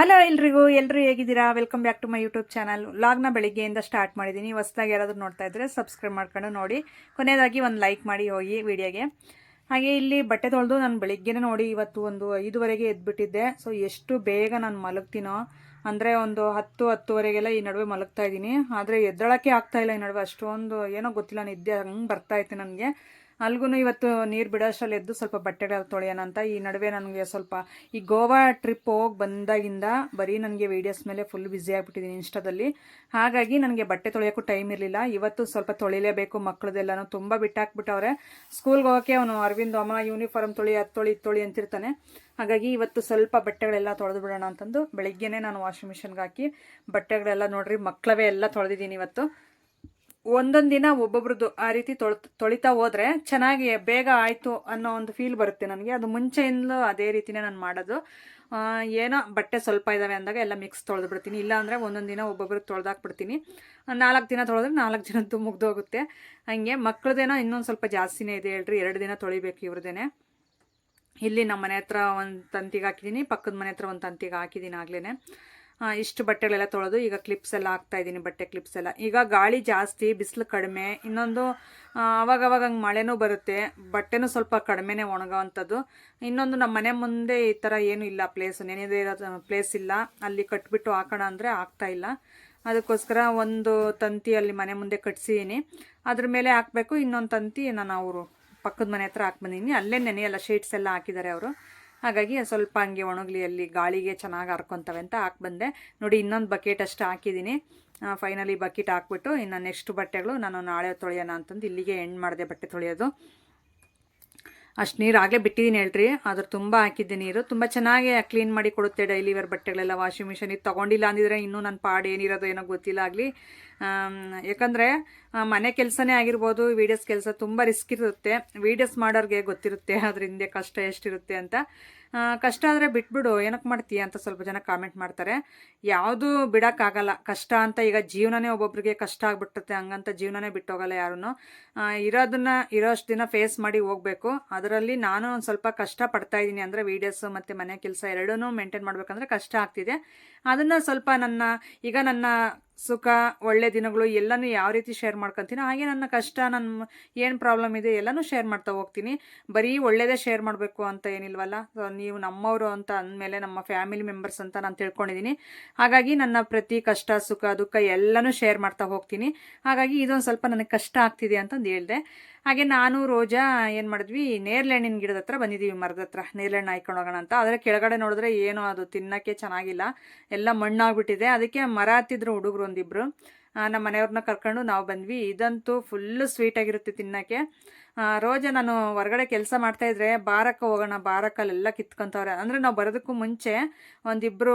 Hello ಎಲ್ರಿಗೂ ಎಲ್ಲರೂ ಹೇಗಿದ್ದೀರಾ? Welcome back to my YouTube channel ಲಾಗ್ನ ಬೆಳಿಗ್ಗೆಯಿಂದ ಸ್ಟಾರ್ಟ್ ಮಾಡಿದ್ದೀನಿ ಹೊಸದಾಗಿ ಯಾರಾದರೂ ನೋಡ್ತಾ ಇದ್ದರೆ ಸಬ್ಸ್ಕ್ರೈಬ್ ಮಾಡ್ಕೊಂಡು ನೋಡಿ. ಕೊನೆಯದಾಗಿ ಒಂದು ಲೈಕ್ ಮಾಡಿ ಹೋಗಿ ವಿಡಿಯೋಗೆ ಹಾಗೆ ಇಲ್ಲಿ ಬಟ್ಟೆ ತೊಳೆದು ನಾನು ಬೆಳಿಗ್ಗೆನೇ ನೋಡಿ ಇವತ್ತು ಒಂದು ಐದುವರೆಗೆ ಎದ್ಬಿಟ್ಟಿದ್ದೆ. ಸೊ ಎಷ್ಟು ಬೇಗ ನಾನು ಮಲಗ್ತೀನೋ. ಅಂದರೆ ಒಂದು ಹತ್ತು, ಹತ್ತುವರೆಗೆಲ್ಲ ಈ ನಡುವೆ ಮಲಗ್ತಾ ಇದ್ದೀನಿ. ಆದರೆ ಎದ್ದಳಕ್ಕೆ ಆಗ್ತಾಯಿಲ್ಲ ಈ ನಡುವೆ. ಅಷ್ಟೊಂದು ಏನೋ ಗೊತ್ತಿಲ್ಲ, ನಿದ್ದೆ ಹಂಗೆ ಬರ್ತಾ ಇತ್ತು ನನಗೆ. ಅಲ್ಗೂ ಇವತ್ತು ನೀರು ಬಿಡೋಷ್ಟರಲ್ಲಿ ಎದ್ದು ಸ್ವಲ್ಪ ಬಟ್ಟೆಗಳು ತೊಳೆಯೋಣ ಅಂತ. ಈ ನಡುವೆ ನನಗೆ ಸ್ವಲ್ಪ ಈ ಗೋವಾ ಟ್ರಿಪ್ ಹೋಗಿ ಬಂದಾಗಿಂದ ಬರೀ ನನಗೆ ವೀಡಿಯೋಸ್ ಮೇಲೆ ಫುಲ್ ಬ್ಯುಸಿ ಆಗಿಬಿಟ್ಟಿದ್ದೀನಿ ಇನ್ಸ್ಟಾದಲ್ಲಿ. ಹಾಗಾಗಿ ನನಗೆ ಬಟ್ಟೆ ತೊಳೆಯೋಕ್ಕೂ ಟೈಮ್ ಇರಲಿಲ್ಲ. ಇವತ್ತು ಸ್ವಲ್ಪ ತೊಳಿಲೇಬೇಕು ಮಕ್ಕಳದೆಲ್ಲನೂ ತುಂಬ ಬಿಟ್ಟಾಕ್ಬಿಟ್ಟವ್ರೆ. ಸ್ಕೂಲ್ಗೆ ಹೋಗೋಕ್ಕೆ ಅವನು ಅರವಿಂದ್, ಅಮ್ಮ ಯೂನಿಫಾರ್ಮ್ ತೊಳಿ, ಅದು ತೊಳಿ, ಇದು ತೊಳಿ ಅಂತಿರ್ತಾನೆ. ಹಾಗಾಗಿ ಇವತ್ತು ಸ್ವಲ್ಪ ಬಟ್ಟೆಗಳೆಲ್ಲ ತೊಳೆದು ಬಿಡೋಣ ಅಂತಂದು ಬೆಳಿಗ್ಗೆನೇ ನಾನು ವಾಷಿಂಗ್ ಮಿಷಿನ್ಗೆ ಹಾಕಿ ಬಟ್ಟೆಗಳೆಲ್ಲ ನೋಡಿರಿ ಮಕ್ಕಳವೇ ಎಲ್ಲ ತೊಳೆದಿದ್ದೀನಿ ಇವತ್ತು. ಒಂದೊಂದು ದಿನ ಒಬ್ಬೊಬ್ರದ್ದು ಆ ರೀತಿ ತೊಳ, ತೊಳಿತಾ ಹೋದ್ರೆ ಚೆನ್ನಾಗಿ ಬೇಗ ಆಯಿತು ಅನ್ನೋ ಒಂದು ಫೀಲ್ ಬರುತ್ತೆ ನನಗೆ. ಅದು ಮುಂಚೆಯಿಂದಲೂ ಅದೇ ರೀತಿನೇ ನಾನು ಮಾಡೋದು. ಏನೋ ಬಟ್ಟೆ ಸ್ವಲ್ಪ ಇದ್ದಾವೆ ಅಂದಾಗ ಎಲ್ಲ ಮಿಕ್ಸ್ ತೊಳೆದು ಬಿಡ್ತೀನಿ ಇಲ್ಲ ಅಂದರೆ ಒಂದೊಂದು ದಿನ ಒಬ್ಬೊಬ್ರಿಗೆ ತೊಳೆದಾಕ್ಬಿಡ್ತೀನಿ. ನಾಲ್ಕು ದಿನ ತೊಳೆದ್ರೆ ನಾಲ್ಕು ದಿನದ್ದು ಮುಗ್ದೋಗುತ್ತೆ. ಹಂಗೆ ಮಕ್ಕಳದೇನೋ ಇನ್ನೊಂದು ಸ್ವಲ್ಪ ಜಾಸ್ತಿನೇ ಇದೆ ಹೇಳ್ರಿ. ಎರಡು ದಿನ ತೊಳಿಬೇಕು ಇವ್ರದ್ದೇನೆ ಇಲ್ಲಿ ನಮ್ಮ ಮನೆ ಹತ್ರ ಒಂದು ತಂತಿಗೆ ಹಾಕಿದ್ದೀನಿ ಪಕ್ಕದ ಮನೆ ಹತ್ರ ಒಂದು ತಂತಿಗೆ ಹಾಕಿದ್ದೀನಿ ಆಗ್ಲೇ ಇಷ್ಟು ಬಟ್ಟೆಗಳೆಲ್ಲ ತೊಳೆದು ಈಗ ಕ್ಲಿಪ್ಸ್ ಎಲ್ಲ ಹಾಕ್ತಾ ಇದ್ದೀನಿ ಬಟ್ಟೆ ಕ್ಲಿಪ್ಸ್ ಎಲ್ಲ. ಈಗ ಗಾಳಿ ಜಾಸ್ತಿ, ಬಿಸಿಲು ಕಡಿಮೆ, ಇನ್ನೊಂದು ಅವಾಗವಾಗ ಅವಾಗ ಅವಾಗ ಹಂಗೆ ಮಳೆನೂ ಬರುತ್ತೆ, ಬಟ್ಟೆನೂ ಸ್ವಲ್ಪ ಕಡಿಮೆನೇ ಒಣಗೋವಂಥದ್ದು. ಇನ್ನೊಂದು ನಮ್ಮ ಮನೆ ಮುಂದೆ ಈ ಥರ ಏನೂ ಇಲ್ಲ ಪ್ಲೇಸ್ ನೆನೆದೇ ಇರೋ ಪ್ಲೇಸ್ ಇಲ್ಲ. ಅಲ್ಲಿ ಕಟ್ಬಿಟ್ಟು ಹಾಕೋಣ ಅಂದರೆ ಆಗ್ತಾ ಇಲ್ಲ. ಅದಕ್ಕೋಸ್ಕರ ಒಂದು ತಂತಿ ಅಲ್ಲಿ ಮನೆ ಮುಂದೆ ಕಟ್ಸಿದ್ದೀನಿ ಅದ್ರ ಮೇಲೆ ಹಾಕಬೇಕು, ಇನ್ನೊಂದು ತಂತಿ ನಾನು ಅವರು ಪಕ್ಕದ ಮನೆ ಹತ್ರ ಹಾಕಿ ಅಲ್ಲೇ ನೆನೆಯಲ್ಲ ಶೀಟ್ಸ್ ಎಲ್ಲ ಹಾಕಿದ್ದಾರೆ ಅವರು. ಹಾಗಾಗಿ ಸ್ವಲ್ಪ ಹಂಗೆ ಒಣಗಲಿ, ಅಲ್ಲಿ ಗಾಳಿಗೆ ಚೆನ್ನಾಗಿ ಹರ್ಕೊತವೆ ಅಂತ ಹಾಕಿ ಬಂದೆ ನೋಡಿ, ಇನ್ನೊಂದು ಬಕೆಟ್ ಅಷ್ಟು ಹಾಕಿದ್ದೀನಿ ಫೈನಲಿ ಬಕೆಟ್ ಹಾಕ್ಬಿಟ್ಟು ಇನ್ನು ನೆಕ್ಸ್ಟ್ ಬಟ್ಟೆಗಳು ನಾನು ನಾಳೆ ತೊಳೆಯೋಣ ಅಂತಂದು ಇಲ್ಲಿಗೆ ಎಂಡ್ ಮಾಡಿದೆ ಬಟ್ಟೆ ತೊಳೆಯೋದು. ಅಷ್ಟು ನೀರು ಆಗಲೇ ಬಿಟ್ಟಿದ್ದೀನಿ ಹೇಳ್ರಿ. ಆದ್ರೆ ತುಂಬ ಹಾಕಿದ್ದೆ ನೀರು. ತುಂಬ ಚೆನ್ನಾಗಿ ಕ್ಲೀನ್ ಮಾಡಿ ಕೊಡುತ್ತೆ ಡೈಲಿ ವೇರ್ ಬಟ್ಟೆಗಳೆಲ್ಲ ವಾಷಿಂಗ್ ಮಿಷನ್ ಇದು ತೊಗೊಂಡಿಲ್ಲ ಅಂದಿದ್ರೆ ಇನ್ನೂ ನನ್ನ ಪಾಡು ಏನಿರೋದು ಏನೋ ಗೊತ್ತಿಲ್ಲ ಆಗಲಿ. ಯಾಕಂದರೆ ಮನೆ ಕೆಲಸನೇ ಆಗಿರ್ಬೋದು ವೀಡಿಯೋಸ್ ಕೆಲಸ ತುಂಬ ರಿಸ್ಕ್ ಇರುತ್ತೆ. ವೀಡಿಯೋಸ್ ಮಾಡೋರಿಗೆ ಗೊತ್ತಿರುತ್ತೆ, ಅದ್ರ ಹಿಂದೆ ಕಷ್ಟ ಎಷ್ಟಿರುತ್ತೆ ಅಂತ. ಕಷ್ಟ ಆದರೆ ಬಿಟ್ಬಿಡು ಏನಕ್ಕೆ ಮಾಡ್ತೀಯ ಅಂತ ಸ್ವಲ್ಪ ಜನ ಕಾಮೆಂಟ್ ಮಾಡ್ತಾರೆ. ಯಾವುದು ಬಿಡೋಕ್ಕಾಗಲ್ಲ. ಕಷ್ಟ ಅಂತ ಈಗ ಜೀವನನೇ ಒಬ್ಬೊಬ್ರಿಗೆ ಕಷ್ಟ ಆಗ್ಬಿಟ್ಟಿರುತ್ತೆ, ಹಂಗಂತ ಜೀವನನೇ ಬಿಟ್ಟೋಗಲ್ಲ ಯಾರೂ ಇರೋದನ್ನ ಇರೋಷ್ಟು ದಿನ ಫೇಸ್ ಮಾಡಿ ಹೋಗಬೇಕು. ಅದರಲ್ಲಿ ನಾನು ಒಂದು ಸ್ವಲ್ಪ ಕಷ್ಟ ಪಡ್ತಾ ಇದ್ದೀನಿ ಅಂದರೆ ವೀಡಿಯೋಸು ಮತ್ತು ಮನೆ ಕೆಲಸ ಎರಡೂ ಮೇಂಟೈನ್ ಮಾಡಬೇಕಂದ್ರೆ ಕಷ್ಟ ಆಗ್ತಿದೆ. ಅದನ್ನು ಸ್ವಲ್ಪ ನನ್ನ, ಈಗ ನನ್ನ ಸುಖ, ಒಳ್ಳೆ ದಿನಗಳು ಎಲ್ಲನೂ ಯಾವ ರೀತಿ ಶೇರ್ ಮಾಡ್ಕೊತೀನಿ ಹಾಗೆ ನನ್ನ ಕಷ್ಟ ನನ್ನ ಏನು ಪ್ರಾಬ್ಲಮ್ ಇದೆ ಎಲ್ಲನೂ ಶೇರ್ ಮಾಡ್ತಾ ಹೋಗ್ತೀನಿ. ಬರೀ ಒಳ್ಳೇದೇ ಶೇರ್ ಮಾಡಬೇಕು ಅಂತ ಏನಿಲ್ವಲ್ಲ? ನೀವು ನಮ್ಮವರು ಅಂತ ಅಂದಮೇಲೆ ನಮ್ಮ ಫ್ಯಾಮಿಲಿ ಮೆಂಬರ್ಸ್ ಅಂತ ನಾನು ತಿಳ್ಕೊಂಡಿದ್ದೀನಿ ಹಾಗಾಗಿ ನನ್ನ ಪ್ರತಿ ಕಷ್ಟ, ಸುಖ, ದುಃಖ ಎಲ್ಲನೂ ಶೇರ್ ಮಾಡ್ತಾ ಹೋಗ್ತೀನಿ. ಹಾಗಾಗಿ ಇದೊಂದು ಸ್ವಲ್ಪ ನನಗೆ ಕಷ್ಟ ಆಗ್ತಿದೆ ಅಂತಂದು ಹೇಳಿದೆ. ಹಾಗೆ ನಾನು, ರೋಜಾ ಏನು ಮಾಡಿದ್ವಿ ನೇರ್ಲೆಣ್ಣಿನ ಗಿಡದ ಹತ್ರ ಬಂದಿದ್ದೀವಿ ಮರದ ಹತ್ರ. ನೇರ್ಳೆ ಹಣ್ಣು ಹಾಯ್ಕೊಂಡು ಹೋಗೋಣ ಅಂತ. ಆದರೆ ಕೆಳಗಡೆ ನೋಡಿದ್ರೆ ಏನೋ ಅದು ತಿನ್ನೋಕ್ಕೆ ಚೆನ್ನಾಗಿಲ್ಲ. ಎಲ್ಲ ಮಣ್ಣಾಗ್ಬಿಟ್ಟಿದೆ. ಅದಕ್ಕೆ ಮರ ಹತ್ತಿದ್ರು ಹುಡುಗರು ಒಂದಿಬ್ರು. ನಮ್ಮ ಮನೆಯವ್ರನ್ನ ಕರ್ಕೊಂಡು ನಾವು ಬಂದ್ವಿ. ಇದಂತೂ ಫುಲ್ಲು ಸ್ವೀಟಾಗಿರುತ್ತೆ ತಿನ್ನೋಕ್ಕೆ. ರೋಜ ನಾನು ಹೊರಗಡೆ ಕೆಲಸ ಮಾಡ್ತಾಯಿದ್ರೆ ಬಾರಕ್ಕೆ ಹೋಗೋಣ, ಬಾರಕ್ಕಲ್ಲೆಲ್ಲ ಕಿತ್ಕೊಂತವ್ರೆ. ಅಂದರೆ ನಾವು ಬರೋದಕ್ಕೂ ಮುಂಚೆ ಒಂದಿಬ್ಬರು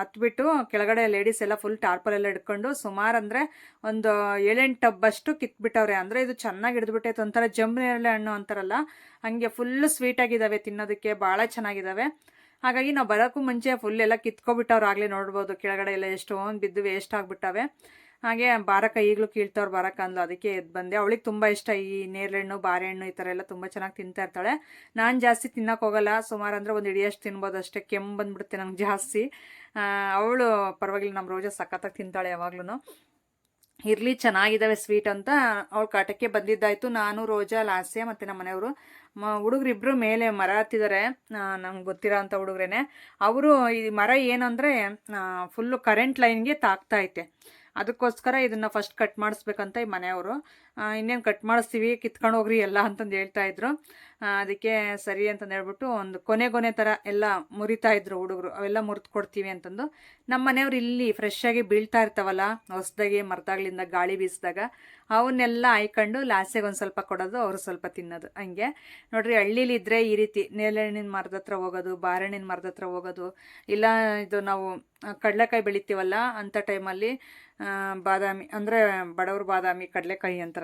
ಹತ್ಬಿಟ್ಟು ಕೆಳಗಡೆ ಲೇಡೀಸ್ ಎಲ್ಲ ಫುಲ್ ಟಾರ್ಪಲ್ ಎಲ್ಲ ಹಿಡ್ಕೊಂಡು ಸುಮಾರು ಅಂದರೆ ಒಂದು ಏಳೆಂಟು ಟಬ್ಬಷ್ಟು ಕಿತ್ಬಿಟ್ಟವ್ರೆ. ಅಂದರೆ ಇದು ಚೆನ್ನಾಗಿ ಹಿಡಿದ್ಬಿಟ್ಟೈತೆ. ಒಂಥರ ಜಂಬನೇರಳೆ ಹಣ್ಣು ಅಂತಾರಲ್ಲ, ಹಂಗೆ ಫುಲ್ಲು ಸ್ವೀಟಾಗಿದ್ದಾವೆ ತಿನ್ನೋದಕ್ಕೆ. ಭಾಳ ಚೆನ್ನಾಗಿದ್ದಾವೆ ಹಾಗಾಗಿ ನಾವು ಬರೋಕ್ಕೂ ಮುಂಚೆ ಫುಲ್ ಎಲ್ಲ ಕಿತ್ಕೊಬಿಟ್ಟವ್ರು ಆಗಲೇ ನೋಡ್ಬೋದು. ಕೆಳಗಡೆ ಎಲ್ಲ ಎಷ್ಟೊಂದು ಬಿದ್ದು ವೇಸ್ಟ್ ಆಗಿಬಿಟ್ಟವೆ. ಹಾಗೆ ಬಾರಕ ಈಗಲೂ ಕೀಳ್ತವ್ರು ಬಾರಕ ಅಂದ್ಲು. ಅದಕ್ಕೆ ಎದ್ದು ಬಂದೆ. ಅವಳಿಗೆ ತುಂಬ ಇಷ್ಟ. ಈ ನೇರಳೆಹಣ್ಣು ಬಾರೆಹಣ್ಣು ಈ ಥರ ಎಲ್ಲ ತುಂಬ ಚೆನ್ನಾಗಿ ತಿಂತಾ ಇರ್ತಾಳೆ. ನಾನು ಜಾಸ್ತಿ ತಿನ್ನಕ್ಕೆ ಹೋಗಲ್ಲ. ಸುಮಾರು ಅಂದರೆ ಒಂದು ಇಡಿಯಷ್ಟು ತಿನ್ಬೋದು. ಅಷ್ಟೇ ಕೆಮ್ಮು ಬಂದ್ಬಿಡುತ್ತೆ ನಂಗೆ ಜಾಸ್ತಿ. ಅವಳು ಪರವಾಗಿಲ್ಲ ನಮ್ಮ ರೋಜ ಸಖತ್ತಾಗಿ ತಿಂತಾಳೆ ಯಾವಾಗ್ಲೂ ಇರಲಿ ಚೆನ್ನಾಗಿದ್ದಾವೆ ಸ್ವೀಟ್ ಅಂತ ಅವಳು ಕಾಟಕ್ಕೆ ಬಂದಿದ್ದಾಯಿತು. ನಾನು, ರೋಜಾ, ಲಾಸ್ಯ ಮತ್ತು ನಮ್ಮ ಮನೆಯವರು. ಮ ಹುಡುಗರಿಬ್ಬರು ಮೇಲೆ ಮರ ಹತ್ತಿದ್ದಾರೆ ನಂಗೆ ಗೊತ್ತಿರೋ ಅಂಥ ಹುಡುಗ್ರೇನೆ. ಅವರು ಈ ಮರ ಏನಂದರೆ ಫುಲ್ಲು ಕರೆಂಟ್ ಲೈನ್ಗೆ ತಾಕ್ತಾ ಐತೆ. ಅದಕ್ಕೋಸ್ಕರ ಇದನ್ನ ಫಸ್ಟ್ ಕಟ್ ಮಾಡಿಸ್ಬೇಕಂತ ಈ ಮನೆಯವರು. ಇನ್ನೇನು ಕಟ್ ಮಾಡಿಸ್ತೀವಿ, ಕಿತ್ಕೊಂಡು ಹೋಗ್ರಿ ಎಲ್ಲ ಅಂತಂದು ಹೇಳ್ತಾ ಇದ್ರು. ಅದಕ್ಕೆ ಸರಿ ಅಂತಂದು ಹೇಳ್ಬಿಟ್ಟು ಒಂದು ಕೊನೆ ಕೊನೆ ಥರ ಎಲ್ಲ ಮುರಿತಾ ಇದ್ರು ಹುಡುಗರು. ಅವೆಲ್ಲ ಮುರಿದು ಕೊಡ್ತೀವಿ ಅಂತಂದು. ನಮ್ಮ ಮನೆಯವ್ರು ಇಲ್ಲಿ ಫ್ರೆಶ್ ಆಗಿ ಬೀಳ್ತಾ ಇರ್ತಾವಲ್ಲ, ಹೊಸದಾಗಿ ಮರದಾಗ್ಲಿಂದ ಗಾಳಿ ಬೀಸಿದಾಗ, ಅವನ್ನೆಲ್ಲ ಆಯ್ಕೊಂಡು ಲಾಸ್ಟಿಗೆ ಒಂದು ಸ್ವಲ್ಪ ಕೊಡೋದು, ಅವರು ಸ್ವಲ್ಪ ತಿನ್ನೋದು. ಹಂಗೆ. ನೋಡ್ರಿ ಹಳ್ಳಿಲಿದ್ರೆ ಈ ರೀತಿ ನೇಲೆಣ್ಣಿನ ಮರದ ಹತ್ರ ಹೋಗೋದು ಬಾರೆಹಣ್ಣಿನ ಮರದ ಹತ್ರ ಹೋಗೋದು, ಇಲ್ಲ ಇದು ನಾವು ಕಡಲೆಕಾಯಿ ಬೆಳಿತೀವಲ್ಲ ಅಂಥ ಟೈಮಲ್ಲಿ ಬಾದಾಮಿ ಅಂದರೆ ಬಡವರು ಬಾದಾಮಿ ಕಡಲೆಕಾಯಿ ಅಂತಾರಲ್ಲ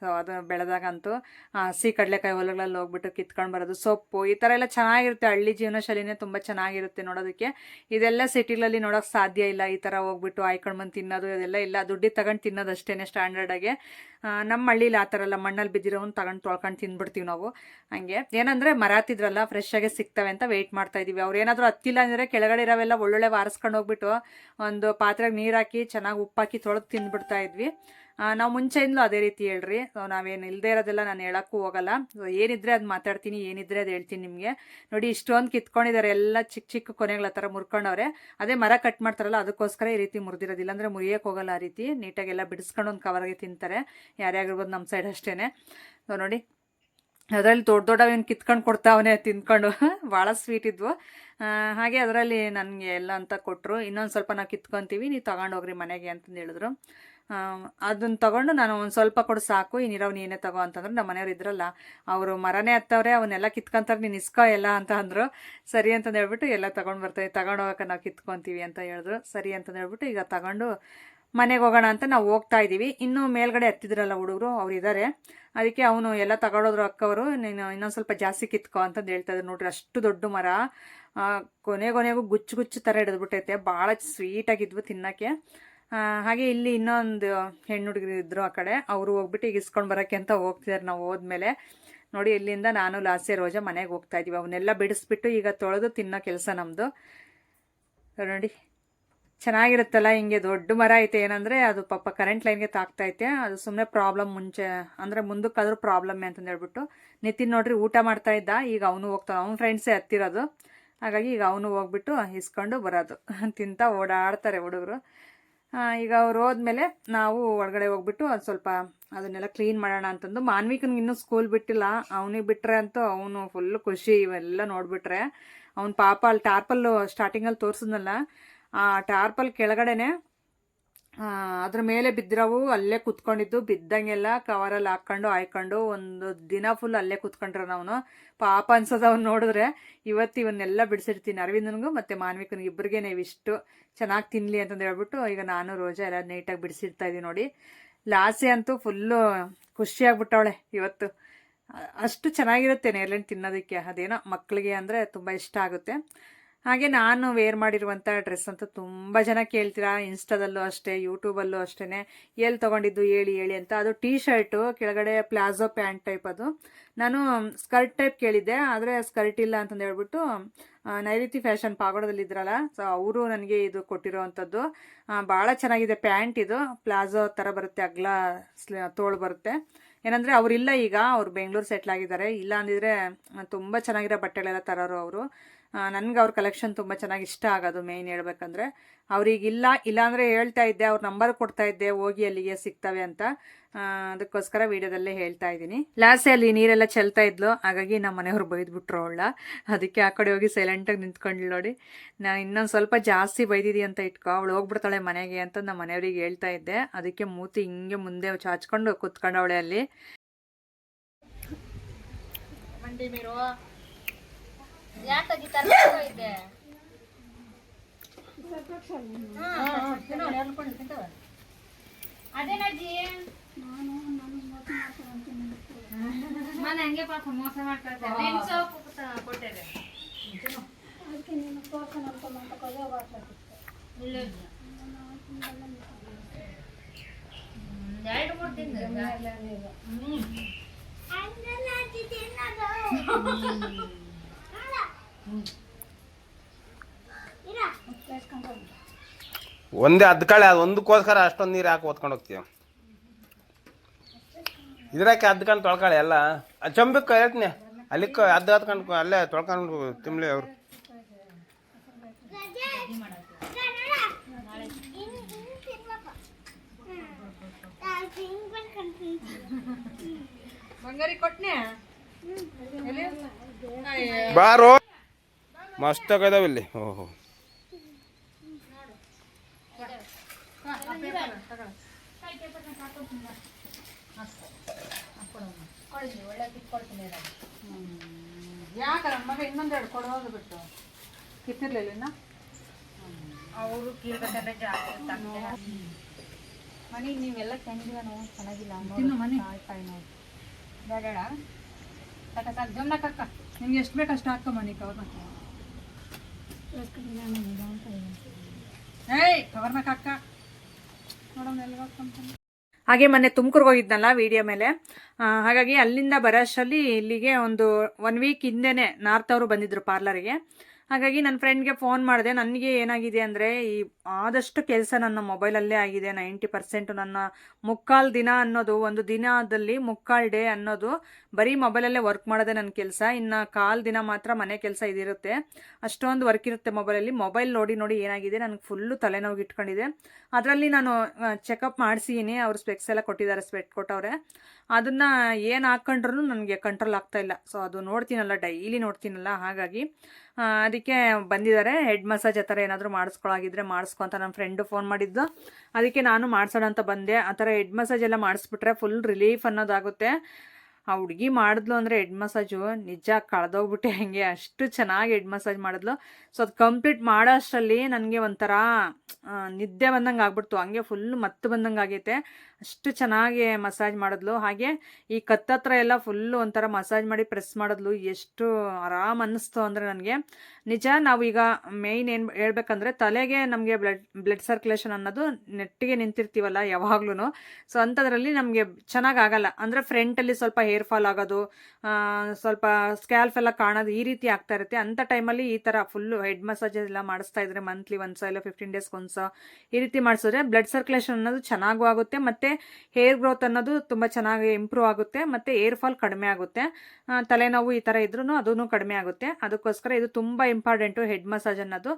ಸೊ ಅದು ಬೆಳೆದಾಗಂತೂ ಹಸಿ ಕಡಲೆಕಾಯಿ ಹೊಲಗಳಲ್ಲಿ ಹೋಗ್ಬಿಟ್ಟು ಕಿತ್ಕೊಂಡು ಬರೋದು ಸೊಪ್ಪು, ಈ ಥರ ಎಲ್ಲ ಚೆನ್ನಾಗಿರುತ್ತೆ. ಹಳ್ಳಿ ಜೀವನ ಶೈಲಿನೇ ತುಂಬ ಚೆನ್ನಾಗಿರುತ್ತೆ ನೋಡೋದಕ್ಕೆ. ಇದೆಲ್ಲ ಸಿಟಿಗಳಲ್ಲಿ ನೋಡೋಕೆ ಸಾಧ್ಯ ಇಲ್ಲ. ಈ ಥರ ಹೋಗ್ಬಿಟ್ಟು ಆಯ್ಕೊಂಡು ಬಂದು ತಿನ್ನೋದು ಇದೆಲ್ಲ ಇಲ್ಲ. ದುಡ್ಡಿ ತಗೊಂಡು ತಿನ್ನೋದು ಅಷ್ಟೇ ಸ್ಟ್ಯಾಂಡರ್ಡಾಗೆ ನಮ್ಮ ಹಳ್ಳಿಲಿ ಆ ಥರ ಎಲ್ಲ ಮಣ್ಣಲ್ಲಿ ಬಿದ್ದಿರೋನ್ ತಗೊಂಡು ತೊಳ್ಕೊಂಡು ತಿಂದ್ಬಿಡ್ತೀವಿ ನಾವು. ಹಂಗೆ. ಏನಂದರೆ ಮರಾತಿದ್ರಲ್ಲ ಫ್ರೆಶ್ಶಾಗೆ ಸಿಗ್ತವೆ ಅಂತ ವೆಯ್ಟ್ ಮಾಡ್ತಾ ಇದೀವಿ. ಅವ್ರು ಏನಾದರೂ ಹತ್ತಿಲ್ಲ ಅಂದರೆ ಕೆಳಗಡೆ ಇರೋವೆಲ್ಲ ಒಳ್ಳೊಳ್ಳೆ ವಾರಿಸ್ಕೊಂಡು ಹೋಗ್ಬಿಟ್ಟು ಒಂದು ಪಾತ್ರೆಗೆ ನೀರು ಹಾಕಿ, ಚೆನ್ನಾಗಿ ಉಪ್ಪಾಕಿ ತೊಳೆದು ತಿಂದ್ಬಿಡ್ತಾ ಇದ್ವಿ. ನಾವು ಮುಂಚೆಯಿಂದಲೂ ಅದೇ ರೀತಿ ಹೇಳ್ರಿ. ಸೊ ನಾವೇನು ಇಲ್ಲದೆ ಇರೋದೆಲ್ಲ ನಾನು ಹೇಳೋಕ್ಕೂ ಹೋಗಲ್ಲ. ಸೊ ಏನಿದ್ರೆ ಅದು ಮಾತಾಡ್ತೀನಿ, ಏನಿದ್ರೆ ಅದು ಹೇಳ್ತೀನಿ ನಿಮಗೆ. ನೋಡಿ, ಇಷ್ಟೊಂದು ಕಿತ್ಕೊಂಡಿದ್ದಾರೆ ಎಲ್ಲ ಚಿಕ್ಕ ಚಿಕ್ಕ ಕೊನೆಗಳ ಥರ ಮುರ್ಕೊಂಡವ್ರೆ. ಅದೇ ಮರ ಕಟ್ ಮಾಡ್ತಾರಲ್ಲ, ಅದಕ್ಕೋಸ್ಕರ ಈ ರೀತಿ ಮುರಿದಿರೋದಿಲ್ಲ. ಅಂದರೆ ಮುರಿಯೋಕೆ ಹೋಗಲ್ಲ ಆ ರೀತಿ. ನೀಟಾಗೆಲ್ಲ ಬಿಡಿಸ್ಕೊಂಡು ಒಂದು ಕವರ್ಗೆ ತಿಂತಾರೆ. ಯಾರ್ಯಾಗಿರ್ಬೋದು ನಮ್ಮ ಸೈಡ್ ಅಷ್ಟೇ ಸೊ ನೋಡಿ, ಅದರಲ್ಲಿ ದೊಡ್ಡ ದೊಡ್ಡವೇನು ಕಿತ್ಕೊಂಡು ಕೊಡ್ತಾವನೆ ತಿಂದ್ಕೊಂಡು ಭಾಳ ಸ್ವೀಟ್ ಇದ್ವು. ಹಾಗೆ ಅದರಲ್ಲಿ ನನಗೆ ಎಲ್ಲ ಅಂತ ಕೊಟ್ಟರು ಇನ್ನೊಂದು ಸ್ವಲ್ಪ ನಾವು ಕಿತ್ಕೊತೀವಿ, ನೀವು ತಗೊಂಡೋಗ್ರಿ ಮನೆಗೆ ಅಂತಂದು ಹೇಳಿದ್ರು. ಅದನ್ನು ತಗೊಂಡು ನಾನು ಒಂದು ಸ್ವಲ್ಪ ಕೊಡು ಸಾಕು, ಈ ನೀರವ್ ನೀನೇ ತಗೋ ಅಂತಂದ್ರೆ ನಮ್ಮ ಮನೆಯವ್ರು ಇದ್ರಲ್ಲ, ಅವರು ಮರನೇ ಹತ್ತವ್ರೆ, ಅವನ್ನೆಲ್ಲ ಕಿತ್ಕೊಂತಾರೆ, ನೀನು ಇಸ್ಕೋ ಎಲ್ಲ ಅಂತ ಅಂದರು. ಸರಿ ಅಂತಂದು ಹೇಳ್ಬಿಟ್ಟು ಎಲ್ಲ ತಗೊಂಡು ಬರ್ತೀವಿ ತಗೊಂಡು ಹೋಗಕ್ಕೆ ನಾವು ಕಿತ್ಕೊತೀವಿ ಅಂತ ಹೇಳಿದ್ರು. ಸರಿ ಅಂತಂದು ಹೇಳ್ಬಿಟ್ಟು ಈಗ ತಗೊಂಡು ಮನೆಗೆ ಹೋಗೋಣ ಅಂತ ನಾವು ಹೋಗ್ತಾ ಇದ್ದೀವಿ ಇನ್ನೂ ಮೇಲ್ಗಡೆ ಹತ್ತಿದ್ರಲ್ಲ ಹುಡುಗರು, ಅವ್ರು ಇದ್ದಾರೆ ಅದಕ್ಕೆ ಅವನು ಎಲ್ಲ ತಗೊಳೋದ್ರು ಅಕ್ಕವರು, ನೀನು ಇನ್ನೊಂದು ಸ್ವಲ್ಪ ಜಾಸ್ತಿ ಕಿತ್ಕೊ ಅಂತಂದು ಹೇಳ್ತಾ ಇದ್ರು. ನೋಡ್ರಿ ಅಷ್ಟು ದೊಡ್ಡ ಮರ ಕೊನೆಗೊನೆಗೂ ಕೊನೆ ಕೊನೆಗೂ ಗುಚ್ಚು ಗುಚ್ಚು ಥರ ಹಿಡಿದ್ಬಿಟ್ಟೈತೆ ಭಾಳ ಸ್ವೀಟಾಗಿದ್ವು ತಿನ್ನೋಕ್ಕೆ. ಹಾಗೆ ಇಲ್ಲಿ ಇನ್ನೊಂದು ಹೆಣ್ಣು ಹುಡುಗರು ಇದ್ರು ಆ ಕಡೆ. ಅವರು ಹೋಗ್ಬಿಟ್ಟು ಈಗ ಇಸ್ಕೊಂಡು ಬರೋಕ್ಕೆ ಅಂತ ಹೋಗ್ತಿದ್ದಾರೆ ನಾವು ಹೋದ್ಮೇಲೆ. ನೋಡಿ, ಇಲ್ಲಿಂದ ನಾನು ಲಾಸ್ಯ ರೋಜಾ ಮನೆಗೆ ಹೋಗ್ತಾ ಇದ್ದೀವಿ ಅವನ್ನೆಲ್ಲ ಬಿಡಿಸ್ಬಿಟ್ಟು ಈಗ ತೊಳೆದು ತಿನ್ನೋ ಕೆಲಸ ನಮ್ಮದು ನೋಡಿ, ಚೆನ್ನಾಗಿರುತ್ತಲ್ಲ, ಹಿಂಗೆ ದೊಡ್ಡ ಮರ ಐತೆ. ಏನಂದರೆ, ಅದು ಪಾಪ ಕರೆಂಟ್ ಲೈನ್ಗೆ ತಾಕ್ತೈತೆ ಅದು ಸುಮ್ಮನೆ ಪ್ರಾಬ್ಲಮ್ ಮುಂಚೆ, ಅಂದರೆ ಮುಂದಕ್ಕಾದ್ರೂ ಪ್ರಾಬ್ಲಮ್ ಅಂತಂದು ಹೇಳ್ಬಿಟ್ಟು ನಿತಿನ್ ನೋಡ್ರಿ ಊಟ ಮಾಡ್ತಾ ಇದ್ದ. ಈಗ ಅವನು ಹೋಗ್ತಾನೆ ಅವ್ನ ಫ್ರೆಂಡ್ಸೇ ಹತ್ತಿರೋದು. ಹಾಗಾಗಿ ಈಗ ಅವನು ಹೋಗ್ಬಿಟ್ಟು ಇಸ್ಕೊಂಡು ಬರೋದು. ತಿಂತ ಓಡಾಡ್ತಾರೆ ಹುಡುಗರು. ಈಗ ಅವ್ರು ಹೋದ್ಮೇಲೆ ನಾವು ಒಳಗಡೆ ಹೋಗ್ಬಿಟ್ಟು ಅದು ಸ್ವಲ್ಪ ಅದನ್ನೆಲ್ಲ ಕ್ಲೀನ್ ಮಾಡೋಣ ಅಂತಂದು. ಮಾನ್ವಿಕನ್ಗೆ ಇನ್ನೂ ಸ್ಕೂಲ್ ಬಿಟ್ಟಿಲ್ಲ. ಅವನಿಗೆ ಬಿಟ್ರೆ ಅಂತೂ ಅವನು ಫುಲ್ ಖುಷಿ. ಇವೆಲ್ಲ ನೋಡ್ಬಿಟ್ರೆ ಅವ್ನ ಪಾಪ ಅಲ್ಲಿ ಟಾರ್ಪಲ್ಲು ಸ್ಟಾರ್ಟಿಂಗಲ್ಲಿ ತೋರಿಸಿದ್ನಲ್ಲ, ಆ ಟಾರ್ಪಲ್ ಕೆಳಗಡೆನೆ ಅದ್ರ ಮೇಲೆ ಬಿದ್ದಿರೋವು ಅಲ್ಲೇ ಕುತ್ಕೊಂಡಿದ್ದು. ಬಿದ್ದಂಗೆಲ್ಲ ಕವರಲ್ಲಿ ಹಾಕ್ಕೊಂಡು ಹಾಯ್ಕೊಂಡು, ಒಂದು ದಿನ ಫುಲ್ ಅಲ್ಲೇ ಕುತ್ಕೊಂಡ್ರೆ ನಾವು ಪಾಪ ಅನ್ಸೋದು ಅವ್ನು ನೋಡಿದ್ರೆ ಇವತ್ತು ಇವನ್ನೆಲ್ಲ ಬಿಡಿಸಿರ್ತೀನಿ. ಅರವಿಂದನಿಗೂ ಮತ್ತು ಮಾನ್ವಿಕನಿಗೆ ಇಬ್ಬರಿಗೆ ಇಷ್ಟು ಚೆನ್ನಾಗಿ ತಿನ್ನಲಿ ಅಂತಂದು ಹೇಳ್ಬಿಟ್ಟು ಈಗ ನಾನು, ರೋಜಾ ಎಲ್ಲ ನೀಟಾಗಿ ಬಿಡಿಸಿರ್ತಾ ಇದ್ದೀನಿ ನೋಡಿ. ಲಾಸೆ ಅಂತೂ ಫುಲ್ಲು ಖುಷಿಯಾಗ್ಬಿಟ್ಟವಳೆ ಇವತ್ತು. ಅಷ್ಟು ಚೆನ್ನಾಗಿರುತ್ತೆ ನೇರ್ಲೆಂಡ್ ತಿನ್ನೋದಕ್ಕೆ. ಅದೇನೋ ಮಕ್ಕಳಿಗೆ ಅಂದರೆ ತುಂಬ ಇಷ್ಟ ಆಗುತ್ತೆ. ಹಾಗೆ ನಾನು ವೇರ್ ಮಾಡಿರುವಂಥ ಡ್ರೆಸ್ ಅಂತೂ ತುಂಬ ಜನ ಕೇಳ್ತೀರಾ ಇನ್ಸ್ಟಾದಲ್ಲೂ ಅಷ್ಟೇ ಯೂಟ್ಯೂಬಲ್ಲೂ ಅಷ್ಟೇ ಎಲ್ಲಿ ತೊಗೊಂಡಿದ್ದು ಹೇಳಿ ಹೇಳಿ ಅಂತ. ಅದು ಟೀ ಶರ್ಟು ಕೆಳಗಡೆ ಪ್ಲಾಜೋ ಪ್ಯಾಂಟ್ ಟೈಪ್ ಅದು. ನಾನು ಸ್ಕರ್ಟ್ ಟೈಪ್ ಕೇಳಿದ್ದೆ, ಆದರೆ ಸ್ಕರ್ಟ್ ಇಲ್ಲ ಅಂತಂದು ಹೇಳ್ಬಿಟ್ಟು ನೈರುತಿ ಫ್ಯಾಷನ್ ಪಾಗೋಡದಲ್ಲಿ ಇದ್ರಲ್ಲ ಸೊ ಅವರು ನನಗೆ ಇದು ಕೊಟ್ಟಿರೋವಂಥದ್ದು ಭಾಳ ಚೆನ್ನಾಗಿದೆ ಪ್ಯಾಂಟ್ ಇದು. ಪ್ಲಾಜೋ ಥರ ಬರುತ್ತೆ, ಅಗ್ಲ, ಸ್ಲ, ತೋಳು ಬರುತ್ತೆ. ಏನಂದರೆ ಅವರಿಲ್ಲ ಈಗ, ಅವ್ರು ಬೆಂಗಳೂರು ಸೆಟ್ಲ್ ಆಗಿದ್ದಾರೆ. ಇಲ್ಲ ಅಂದಿದ್ರೆ ತುಂಬ ಚೆನ್ನಾಗಿರೋ ಬಟ್ಟೆಗಳೆಲ್ಲ ತರೋರು ಅವರು. ನನಗೆ ಅವ್ರ ಕಲೆಕ್ಷನ್ ತುಂಬ ಚೆನ್ನಾಗಿ ಇಷ್ಟ ಆಗೋದು ಮೇಯ್ನ್ ಹೇಳ್ಬೇಕಂದ್ರೆ. ಅವ್ರಿಗಿಲ್ಲ ಇಲ್ಲಾಂದರೆ ಹೇಳ್ತಾ ಇದ್ದೆ, ಅವ್ರ ನಂಬರ್ ಕೊಡ್ತಾ ಇದ್ದೆ, ಹೋಗಿ ಅಲ್ಲಿಗೆ ಸಿಗ್ತವೆ ಅಂತ. ಅದಕ್ಕೋಸ್ಕರ ವಿಡಿಯೋದಲ್ಲೇ ಹೇಳ್ತಾ ಇದ್ದೀನಿ. ಲಾಸ್ಟ್ ಅಲ್ಲಿ ನೀರೆಲ್ಲ ಚೆಲ್ತಾ ಇದ್ಲು, ಹಾಗಾಗಿ ನಮ್ಮ ಮನೆಯವ್ರು ಬೈದ್ಬಿಟ್ರು ಅವಳ. ಅದಕ್ಕೆ ಆ ಕಡೆ ಹೋಗಿ ಸೈಲೆಂಟಾಗಿ ನಿಂತ್ಕೊಂಡ್ಳು ನೋಡಿ. ನಾನು ಇನ್ನೊಂದು ಸ್ವಲ್ಪ ಜಾಸ್ತಿ ಬೈದಿದಿ ಅಂತ ಇಟ್ಕೊ, ಅವಳು ಹೋಗ್ಬಿಡ್ತಾಳೆ ಮನೆಗೆ ಅಂತ ನಮ್ಮ ಮನೆಯವ್ರಿಗೆ ಹೇಳ್ತಾ ಇದ್ದೆ. ಅದಕ್ಕೆ ಮೂತಿ ಹಿಂಗೆ ಮುಂದೆ ಚಾಚ್ಕೊಂಡು ಕೂತ್ಕೊಂಡವಳೆ ಅಲ್ಲಿ. ಅದೇನಜ್ಜಿ? ಮನೆ ಹಂಗೆ ಪಾಪ ಮೋಸ ಮಾಡ್ಕೊಳ್ತಾರೆ ನಿನ್ ಸೋಪು ಕೊಟ್ಟಿದೆ ಇಲ್ಲ ಎರಡು ಮೂರು ತಿಂಗಳು ಒಂದೇ ಅದ್ಕಳೆ ಅದು ಒಂದಕ್ಕೋಸ್ಕರ ಅಷ್ಟೊಂದು ನೀರು ಹಾಕಿ ಓದ್ಕೊಂಡು ಹೋಗ್ತೀವಿ ಇದ್ರಾಕೆ ಅದ್ಕೊಂಡು ತೊಳ್ಕೊಳ್ಳಿ ಎಲ್ಲ. ಚಂಬಕ್ಕ ಹೇಳ್ತೀನಿ ಅಲ್ಲಿ ಅದ್ದು ಹತ್ಕೊಂಡು ಅಲ್ಲೇ ತೊಳ್ಕೊಂಡು ತಿಮ್ಲಿ ಅವರು. ಬಂಗಾರಿ ಕೊಟ್ನೆ? ಬಾರೋ. ಮಸ್ತ್ ಆಗದಾವ ಇಲ್ಲಿ. ಓಹೋ. ಯಾಕಲ್ಲ ಮಗ ಇನ್ನೊಂದೆರಡು ಕೊಡೋದು ಬಿಟ್ಟು ಕಿತ್ತಿರ್ಲಿಲ್ಲ ಇನ್ನ? ಅವರು ಕೀಳ್ಕಟ್ಟೆ ಜಾಸ್ತಿ ಮನೆ ನೀವೆಲ್ಲ ತಂದಿವ ನೋವು ಚೆನ್ನಾಗಿಲ್ಲ ತಿನ್ನು ಮನೆ. ಕಾಯಿ ನೋವು ಬೇಡ ಸಾಕ ಸಾಕು. ಜಮ್ನ ಕಕ್ಕ. ನಿಮ್ಗೆ ಎಷ್ಟು ಬೇಕು ಅಷ್ಟು ಹಾಕ ಮನೆ ಕವರ್ನ ಏಯ್ ಕವರ್ನಾಗ ಹಾಕ ನೋಡೋಣ ಎಲ್ಲಿಗೆ ಹಾಕ್ಕೊಂತಾನೆ ಹಾಗೆ ಮೊನ್ನೆ ತುಮಕೂರ್ಗೆ ಹೋಗಿದ್ನಲ್ಲ ವಿಡಿಯೋ ಮೇಲೆ. ಹಾಗಾಗಿ ಅಲ್ಲಿಂದ ಬರೋಷ್ಟರಲ್ಲಿ ಇಲ್ಲಿಗೆ ಒಂದು ಒನ್ ವೀಕ್ ಹಿಂದೆನೇ ನಾರ್ತ್ ಅವರು ಬಂದಿದ್ರು ಪಾರ್ಲರಿಗೆ ಹಾಗಾಗಿ ನನ್ನ ಫ್ರೆಂಡ್ಗೆ ಫೋನ್ ಮಾಡಿದೆ. ನನಗೆ ಏನಾಗಿದೆ ಅಂದರೆ, ಈ ಆದಷ್ಟು ಕೆಲಸ ನನ್ನ ಮೊಬೈಲಲ್ಲೇ ಆಗಿದೆ. ನೈಂಟಿ ಪರ್ಸೆಂಟು ನನ್ನ ಮುಕ್ಕಾಲು ದಿನ ಅನ್ನೋದು, ಒಂದು ದಿನದಲ್ಲಿ ಮುಕ್ಕಾಲು ಡೇ ಅನ್ನೋದು ಬರೀ ಮೊಬೈಲಲ್ಲೇ ವರ್ಕ್ ಮಾಡೋದೇ ನನ್ನ ಕೆಲಸ. ಇನ್ನು ಕಾಲು ದಿನ ಮಾತ್ರ ಮನೆ ಕೆಲಸ ಇದಿರುತ್ತೆ. ಅಷ್ಟೊಂದು ವರ್ಕ್ ಇರುತ್ತೆ ಮೊಬೈಲಲ್ಲಿ ಮೊಬೈಲ್ ನೋಡಿ ನೋಡಿ ಏನಾಗಿದೆ, ನನಗೆ ಫುಲ್ಲು ತಲೆನೋವು ಇಟ್ಕೊಂಡಿದೆ. ಅದರಲ್ಲಿ ನಾನು ಚೆಕಪ್ ಮಾಡಿಸಿದ್ದೀನಿ ಅವ್ರು ಸ್ಪೆಕ್ಸ್ ಎಲ್ಲ ಕೊಟ್ಟಿದ್ದಾರೆ ಸ್ಪೆಟ್ ಕೊಟ್ಟವ್ರೆ. ಅದನ್ನು ಏನು ಹಾಕ್ಕೊಂಡ್ರೂ ನನಗೆ ಕಂಟ್ರೋಲ್ ಆಗ್ತಾ ಇಲ್ಲ. ಸೊ ಅದು ನೋಡ್ತೀನಲ್ಲ ಡೈಲಿ ನೋಡ್ತೀನಲ್ಲ. ಹಾಗಾಗಿ ಅದಕ್ಕೆ ಬಂದಿದ್ದಾರೆ. ಹೆಡ್ ಮಸಾಜ್ ಆ ಥರ ಏನಾದರೂ ಮಾಡಿಸ್ಕೊಳಾಗಿದ್ರೆ ಮಾಡಿಸ್ಕೊ ಅಂತ ನನ್ನ ಫ್ರೆಂಡು ಫೋನ್ ಮಾಡಿದ್ದು. ಅದಕ್ಕೆ ನಾನು ಮಾಡಿಸೋಣ ಅಂತ ಬಂದೆ. ಆ ಥರ ಹೆಡ್ ಮಸಾಜ್ ಎಲ್ಲ ಮಾಡಿಸ್ಬಿಟ್ರೆ ಫುಲ್ ರಿಲೀಫ್ ಅನ್ನೋದಾಗುತ್ತೆ. ಆ ಹುಡುಗಿ ಮಾಡಿದ್ಲು ಅಂದರೆ ಹೆಡ್ ಮಸಾಜು ನಿಜ ಕಳೆದೋಗ್ಬಿಟ್ಟೆ ಹಂಗೆ. ಅಷ್ಟು ಚೆನ್ನಾಗಿ ಹೆಡ್ ಮಸಾಜ್ ಮಾಡಿದ್ಲು. ಸೊ ಅದು ಕಂಪ್ಲೀಟ್ ಮಾಡೋ ಅಷ್ಟರಲ್ಲಿ ನನಗೆ ಒಂಥರ ನಿದ್ದೆ ಬಂದಂಗೆ ಆಗ್ಬಿಡ್ತು ಹಂಗೆ ಫುಲ್ ಮತ್ತು ಬಂದಂಗೆ ಆಗೈತೆ ಅಷ್ಟು ಚೆನ್ನಾಗಿ ಮಸಾಜ್ ಮಾಡಿದ್ಲು. ಹಾಗೆ ಈ ಕತ್ತತ್ರ ಎಲ್ಲ ಫುಲ್ಲು ಒಂಥರ ಮಸಾಜ್ ಮಾಡಿ ಪ್ರೆಸ್ ಮಾಡಿದ್ಲು. ಎಷ್ಟು ಆರಾಮ್ ಅನ್ನಿಸ್ತು ಅಂದರೆ ನನಗೆ. ನಿಜ ನಾವೀಗ ಮೇಯ್ನ್ ಏನು ಹೇಳ್ಬೇಕಂದ್ರೆ ತಲೆಗೆ ನಮಗೆ ಬ್ಲಡ್ ಬ್ಲಡ್ ಸರ್ಕ್ಯುಲೇಷನ್ ಅನ್ನೋದು ನೆಟ್ಟಿಗೆ ನಿಂತಿರ್ತೀವಲ್ಲ ಯಾವಾಗ್ಲೂ ಸೊ ಅಂಥದ್ರಲ್ಲಿ ನಮಗೆ ಚೆನ್ನಾಗಿ ಆಗಲ್ಲ. ಅಂದರೆ ಫ್ರಂಟಲ್ಲಿ ಸ್ವಲ್ಪ ಹೇರ್ ಫಾಲ್ ಆಗೋದು ಸ್ವಲ್ಪ ಸ್ಕ್ಯಾಲ್ಫ್ ಎಲ್ಲ ಕಾಣೋದು ಈ ರೀತಿ ಆಗ್ತಾ ಇರುತ್ತೆ. ಅಂಥ ಟೈಮಲ್ಲಿ ಈ ಥರ ಫುಲ್ಲು ಹೆಡ್ ಮಸಾಜ್ ಎಲ್ಲ ಮಾಡಿಸ್ತಾ ಇದ್ರೆ ಮಂತ್ಲಿ ಒಂದ್ಸ ಇಲ್ಲ ಫಿಫ್ಟೀನ್ ಡೇಸ್ಗೆ ಒಂದ್ಸ ಈ ರೀತಿ ಮಾಡಿಸಿದ್ರೆ ಬ್ಲಡ್ ಸರ್ಕ್ಯುಲೇಷನ್ ಅನ್ನೋದು ಚೆನ್ನಾಗೂ ಆಗುತ್ತೆ. ಮತ್ತು ಹೇರ್ ಗ್ರೋತ್ ಅನ್ನೋದು ತುಂಬ ಚೆನ್ನಾಗಿ ಇಂಪ್ರೂವ್ ಆಗುತ್ತೆ, ಮತ್ತು ಏರ್ ಫಾಲ್ ಕಡಿಮೆ ಆಗುತ್ತೆ. ತಲೆನೋವು ಈ ಥರ ಇದ್ರೂ ಅದೂ ಕಡಿಮೆ ಆಗುತ್ತೆ. ಅದಕ್ಕೋಸ್ಕರ ಇದು ತುಂಬ ಇಂಪಾರ್ಟೆಂಟು ಹೆಡ್ ಮಸಾಜ್ ಅನ್ನೋದು.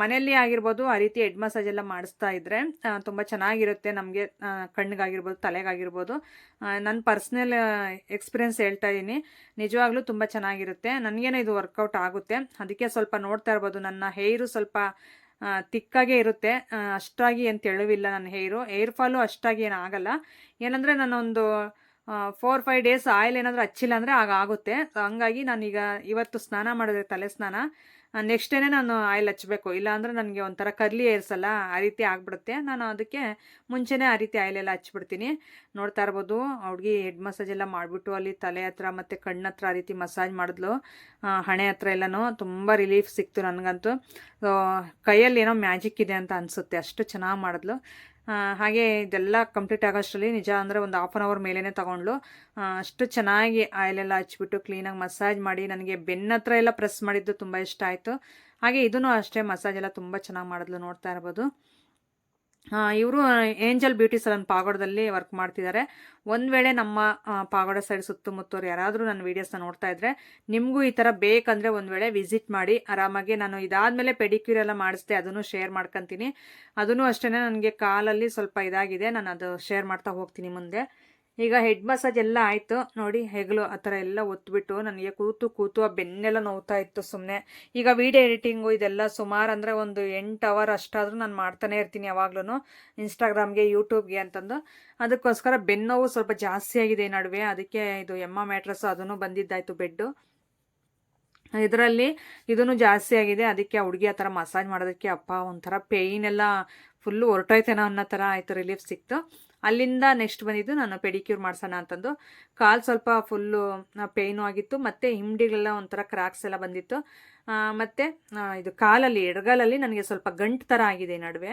ಮನೆಯಲ್ಲಿ ಆಗಿರ್ಬೋದು, ಆ ರೀತಿ ಹೆಡ್ ಮಸಾಜ್ ಎಲ್ಲ ಮಾಡಿಸ್ತಾ ಇದ್ದರೆ ತುಂಬ ಚೆನ್ನಾಗಿರುತ್ತೆ ನಮಗೆ ಕಣ್ಣಿಗಾಗಿರ್ಬೋದು ತಲೆಗಾಗಿರ್ಬೋದು. ನನ್ನ ಪರ್ಸ್ನಲ್ ಎಕ್ಸ್ಪೀರಿಯನ್ಸ್ ಹೇಳ್ತಾ ಇದ್ದೀನಿ ನಿಜವಾಗ್ಲೂ ತುಂಬ ಚೆನ್ನಾಗಿರುತ್ತೆ. ನನಗೇನೋ ಇದು ವರ್ಕೌಟ್ ಆಗುತ್ತೆ. ಅದಕ್ಕೆ ಸ್ವಲ್ಪ ನೋಡ್ತಾ ಇರ್ಬೋದು. ನನ್ನ ಹೇರು ಸ್ವಲ್ಪ ತಿಕ್ಕಾಗೇ ಇರುತ್ತೆ. ಅಷ್ಟಾಗಿ ಏನು ತೆಳುವಿಲ್ಲ ನನ್ನ ಹೇರು ಏರ್ ಫಾಲು ಅಷ್ಟಾಗಿ ಏನು ಆಗಲ್ಲ. ಏನಂದರೆ ನಾನೊಂದು ಫೋರ್ ಫೈವ್ ಡೇಸ್ ಆಯಿಲ್ ಏನಾದರೂ ಹಚ್ಚಿಲ್ಲ ಅಂದರೆ ಆಗ ಆಗುತ್ತೆ. ಹಂಗಾಗಿ ನಾನೀಗ ಇವತ್ತು ಸ್ನಾನ ಮಾಡಿದ್ರೆ ತಲೆ ಸ್ನಾನ. ನೆಕ್ಸ್ಟ್ ನಾನು ಆಯಿಲ್ ಹಚ್ಚಬೇಕು ಇಲ್ಲಾಂದರೆ ನನಗೆ ಒಂಥರ ಕರ್ಲಿ ಏರ್ಸಲ್ಲ ಆ ರೀತಿ ಆಗಿಬಿಡುತ್ತೆ. ನಾನು ಅದಕ್ಕೆ ಮುಂಚೆನೇ ಆ ರೀತಿ ಆಯಿಲ್ ಎಲ್ಲ ಹಚ್ಬಿಡ್ತೀನಿ. ನೋಡ್ತಾ ಇರ್ಬೋದು ಅವ್ಳಿಗೆ ಹೆಡ್ ಮಸಾಜ್ ಎಲ್ಲ ಮಾಡಿಬಿಟ್ಟು ಅಲ್ಲಿ ತಲೆ ಹತ್ರ ಮತ್ತು ಕಣ್ಣ ಹತ್ರ ಆ ರೀತಿ ಮಸಾಜ್ ಮಾಡಿದ್ಲು. ಹಣೆ ಹತ್ರ ಎಲ್ಲನೂ ತುಂಬ ರಿಲೀಫ್ ಸಿಕ್ತು ನನಗಂತೂ. ಕೈಯಲ್ಲಿ ಏನೋ ಮ್ಯಾಜಿಕ್ ಇದೆ ಅಂತ ಅನಿಸುತ್ತೆ. ಅಷ್ಟು ಚೆನ್ನಾಗಿ ಮಾಡಿದ್ಲು. ಹಾಗೆ ಇದೆಲ್ಲ ಕಂಪ್ಲೀಟ್ ಆಗೋಷ್ಟರಲ್ಲಿ ನಿಜ ಅಂದರೆ ಒಂದು ಹಾಫ್ ಆನ್ ಅವರ್ ಮೇಲೇ ತಗೊಂಡ್ಳು. ಅಷ್ಟು ಚೆನ್ನಾಗಿ ಆಯಿಲೆಲ್ಲ ಹಚ್ಬಿಟ್ಟು ಕ್ಲೀನಾಗಿ ಮಸಾಜ್ ಮಾಡಿ ನನಗೆ ಬೆನ್ನ ಹತ್ರ ಎಲ್ಲ ಪ್ರೆಸ್ ಮಾಡಿದ್ದು ತುಂಬ ಇಷ್ಟ ಆಯಿತು. ಹಾಗೆ ಇದೂ ಅಷ್ಟೇ ಮಸಾಜ್ ಎಲ್ಲ ತುಂಬ ಚೆನ್ನಾಗಿ ಮಾಡಿದ್ಲು ನೋಡ್ತಾ ಇರ್ಬೋದು. ಇವರು ಏಂಜಲ್ ಬ್ಯೂಟಿ ಸಲನ್ ಪಾಗೋಡದಲ್ಲಿ ವರ್ಕ್ ಮಾಡ್ತಿದ್ದಾರೆ ಒಂದು ವೇಳೆ ನಮ್ಮ ಪಾಗೋಡ ಸೈಡ್ ಸುತ್ತಮುತ್ತವರು ಯಾರಾದರೂ ನನ್ನ ವೀಡಿಯೋಸ್ನ ನೋಡ್ತಾ ಇದ್ರೆ, ನಿಮಗೂ ಈ ಥರ ಬೇಕಂದರೆ ಒಂದು ವೇಳೆ ವಿಸಿಟ್ ಮಾಡಿ, ಆರಾಮಾಗಿ ನಾನು ಇದಾದಮೇಲೆ ಪೆಡಿಕ್ಯೂರ್ ಎಲ್ಲ ಮಾಡಿಸ್ದೆ, ಅದನ್ನು ಶೇರ್ ಮಾಡ್ಕೊತೀನಿ. ಅದನ್ನು ಅಷ್ಟೇ ನನಗೆ ಕಾಲಲ್ಲಿ ಸ್ವಲ್ಪ ಇದಾಗಿದೆ, ನಾನು ಅದು ಶೇರ್ ಮಾಡ್ತಾ ಹೋಗ್ತೀನಿ ಮುಂದೆ. ಈಗ ಹೆಡ್ ಮಸಾಜ್ ಎಲ್ಲ ಆಯಿತು. ನೋಡಿ, ಹೆಗಲು ಆ ಥರ ಎಲ್ಲ ಒತ್ಬಿಟ್ಟು ನನಗೆ ಕೂತು ಕೂತು ಆ ಬೆನ್ನೆಲ್ಲ ನೋವ್ತಾ ಇತ್ತು ಸುಮ್ಮನೆ ಈಗ ವಿಡಿಯೋ ಎಡಿಟಿಂಗು ಇದೆಲ್ಲ ಸುಮಾರು ಅಂದರೆ ಒಂದು ಎಂಟು ಅವರ್ ಅಷ್ಟಾದರೂ ನಾನು ಮಾಡ್ತಾನೆ ಇರ್ತೀನಿ ಯಾವಾಗ್ಲೂ ಇನ್ಸ್ಟಾಗ್ರಾಮ್ಗೆ ಯೂಟ್ಯೂಬ್ಗೆ ಅಂತಂದು. ಅದಕ್ಕೋಸ್ಕರ ಬೆನ್ನೋವು ಸ್ವಲ್ಪ ಜಾಸ್ತಿ ಆಗಿದೆ ನಡುವೆ. ಅದಕ್ಕೆ ಇದು ಎಮ್ಮ ಮ್ಯಾಟ್ರಸ್ ಅದನ್ನು ಬಂದಿದ್ದಾಯಿತು ಬೆಡ್ಡು ಇದರಲ್ಲಿ ಇದೂ ಜಾಸ್ತಿ ಆಗಿದೆ. ಅದಕ್ಕೆ ಹುಡುಗಿ ಆ ಥರ ಮಸಾಜ್ ಮಾಡೋದಕ್ಕೆ ಅಪ್ಪ ಒಂಥರ ಪೇಯ್ನೆಲ್ಲ ಫುಲ್ಲು ಹೊರಟೋಯ್ತೇನೋ ಅನ್ನೋ ಥರ ಆಯಿತು ರಿಲೀಫ್ ಸಿಕ್ತು. ಅಲ್ಲಿಂದ ನೆಕ್ಸ್ಟ್ ಬಂದಿದ್ದು ನಾನು ಪೆಡಿಕ್ಯೂರ್ ಮಾಡ್ಸೋಣ ಅಂತಂದು. ಕಾಲು ಸ್ವಲ್ಪ ಫುಲ್ಲು ಪೇಯ್ನು ಆಗಿತ್ತು, ಮತ್ತು ಹಿಂಡಿಗಳೆಲ್ಲ ಒಂಥರ ಕ್ರಾಕ್ಸ್ ಎಲ್ಲ ಬಂದಿತ್ತು. ಮತ್ತು ಇದು ಕಾಲಲ್ಲಿ, ಎಡಗಾಲಲ್ಲಿ ನನಗೆ ಸ್ವಲ್ಪ ಗಂಟು ಥರ ಆಗಿದೆ ನಡುವೆ.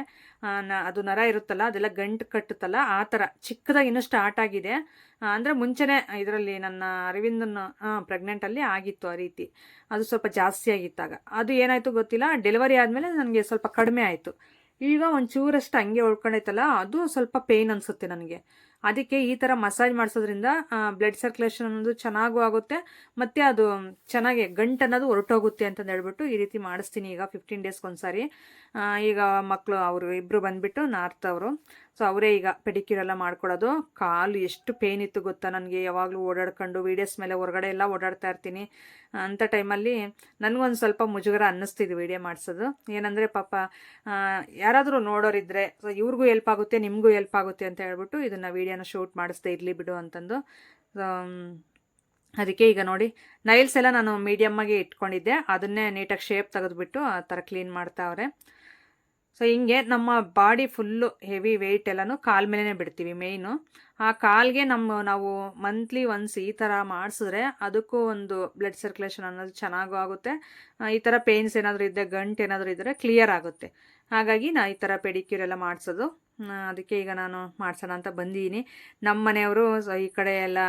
ನ, ಅದು ನರ ಇರುತ್ತಲ್ಲ, ಅದೆಲ್ಲ ಗಂಟು ಕಟ್ಟುತ್ತಲ್ಲ, ಆ ಥರ ಚಿಕ್ಕದಾಗಿ ಇನ್ನೂ ಸ್ಟಾರ್ಟ್ ಆಗಿದೆ. ಅಂದರೆ ಮುಂಚೆನೇ ಇದರಲ್ಲಿ ನನ್ನ ಅರವಿಂದನ ಪ್ರೆಗ್ನೆಂಟಲ್ಲಿ ಆಗಿತ್ತು ಆ ರೀತಿ. ಅದು ಸ್ವಲ್ಪ ಜಾಸ್ತಿ ಆಗಿತ್ತಾಗ. ಅದು ಏನಾಯಿತು ಗೊತ್ತಿಲ್ಲ ಡೆಲಿವರಿ ಆದಮೇಲೆ ನನಗೆ ಸ್ವಲ್ಪ ಕಡಿಮೆ ಆಯಿತು. ಈಗ ಒಂಚೂರಷ್ಟು ಹಂಗೆ ಉಳ್ಕೊಂಡೈತಲ್ಲ, ಅದು ಸ್ವಲ್ಪ ಪೇಯ್ನ್ ಅನಿಸುತ್ತೆ ನನಗೆ. ಅದಕ್ಕೆ ಈ ಥರ ಮಸಾಜ್ ಮಾಡಿಸೋದ್ರಿಂದ ಬ್ಲಡ್ ಸರ್ಕ್ಯುಲೇಷನ್ ಅನ್ನೋದು ಚೆನ್ನಾಗೂ ಆಗುತ್ತೆ, ಮತ್ತು ಅದು ಚೆನ್ನಾಗಿ ಗಂಟು ಅನ್ನೋದು ಹೊರಟೋಗುತ್ತೆ ಅಂತಂದು ಹೇಳ್ಬಿಟ್ಟು ಈ ರೀತಿ ಮಾಡಿಸ್ತೀನಿ ಈಗ ಫಿಫ್ಟೀನ್ ಡೇಸ್ಗೆ ಒಂದ್ಸಾರಿ. ಈಗ ಮಕ್ಕಳು ಅವರು ಇಬ್ಬರು ಬಂದುಬಿಟ್ಟು ನಾರ್ತ್ ಅವರು. ಸೊ ಅವರೇ ಈಗ ಪೆಡಿಕ್ಯೂರ್ ಎಲ್ಲ ಮಾಡ್ಕೊಡೋದು ಕಾಲು ಎಷ್ಟು ಪೇನ್ ಇತ್ತು ಗೊತ್ತಾ ನನಗೆ? ಯಾವಾಗಲೂ ಓಡಾಡ್ಕೊಂಡು ವೀಡಿಯೋಸ್ ಮೇಲೆ ಹೊರಗಡೆ ಎಲ್ಲ ಓಡಾಡ್ತಾ ಇರ್ತೀನಿ. ಅಂಥ ಟೈಮಲ್ಲಿ ನನಗೊಂದು ಸ್ವಲ್ಪ ಮುಜುಗರ ಅನ್ನಿಸ್ತಿದ್ದು ವೀಡಿಯೋ ಮಾಡಿಸೋದು. ಏನಂದರೆ ಪಾಪ ಯಾರಾದರೂ ನೋಡೋರಿದ್ದರೆ ಸೊ ಇವ್ರಿಗೂ ಹೆಲ್ಪ್ ಆಗುತ್ತೆ, ನಿಮಗೂ ಹೆಲ್ಪ್ ಆಗುತ್ತೆ ಅಂತ ಹೇಳ್ಬಿಟ್ಟು ಇದನ್ನು ವೀಡಿಯೋನ ಶೂಟ್ ಮಾಡಿಸ್ದೆ ಇರಲಿ ಬಿಡು ಅಂತಂದು. ಅದಕ್ಕೆ ಈಗ ನೋಡಿ ನೈಲ್ಸ್ ಎಲ್ಲ ನಾನು ಮೀಡಿಯಮ್ಮಾಗೆ ಇಟ್ಕೊಂಡಿದ್ದೆ. ಅದನ್ನೇ ನೀಟಾಗಿ ಶೇಪ್ ತೆಗೆದುಬಿಟ್ಟು ಆ ಥರ ಕ್ಲೀನ್ ಮಾಡ್ತಾವ್ರೆ ಸೊ ಹಿಂಗೆ ನಮ್ಮ ಬಾಡಿ ಫುಲ್ಲು ಹೆವಿ ವೆಯ್ಟ್ ಎಲ್ಲನೂ ಕಾಲ್ ಮೇಲೇ ಬಿಡ್ತೀವಿ ಮೇಯ್ನು ಆ ಕಾಲ್ಗೆ ನಮ್ಮ ನಾವು ಮಂತ್ಲಿ ಒನ್ಸ್ ಈ ಥರ ಮಾಡಿಸಿದ್ರೆ ಅದಕ್ಕೂ ಒಂದು ಬ್ಲಡ್ ಸರ್ಕ್ಯುಲೇಷನ್ ಅನ್ನೋದು ಚೆನ್ನಾಗೂ ಆಗುತ್ತೆ. ಈ ಥರ ಪೇಯ್ನ್ಸ್ ಏನಾದರೂ ಇದ್ದರೆ ಗಂಟು ಏನಾದರೂ ಇದ್ದರೆ ಕ್ಲಿಯರ್ ಆಗುತ್ತೆ. ಹಾಗಾಗಿ ನಾ ಈ ಥರ ಪೆಡಿಕ್ಯೂರ್ ಎಲ್ಲ ಮಾಡಿಸೋದು. ಅದಕ್ಕೆ ಈಗ ನಾನು ಮಾಡ್ಸೋಣ ಅಂತ ಬಂದಿದ್ದೀನಿ. ನಮ್ಮ ಮನೆಯವರು ಈ ಕಡೆ ಎಲ್ಲ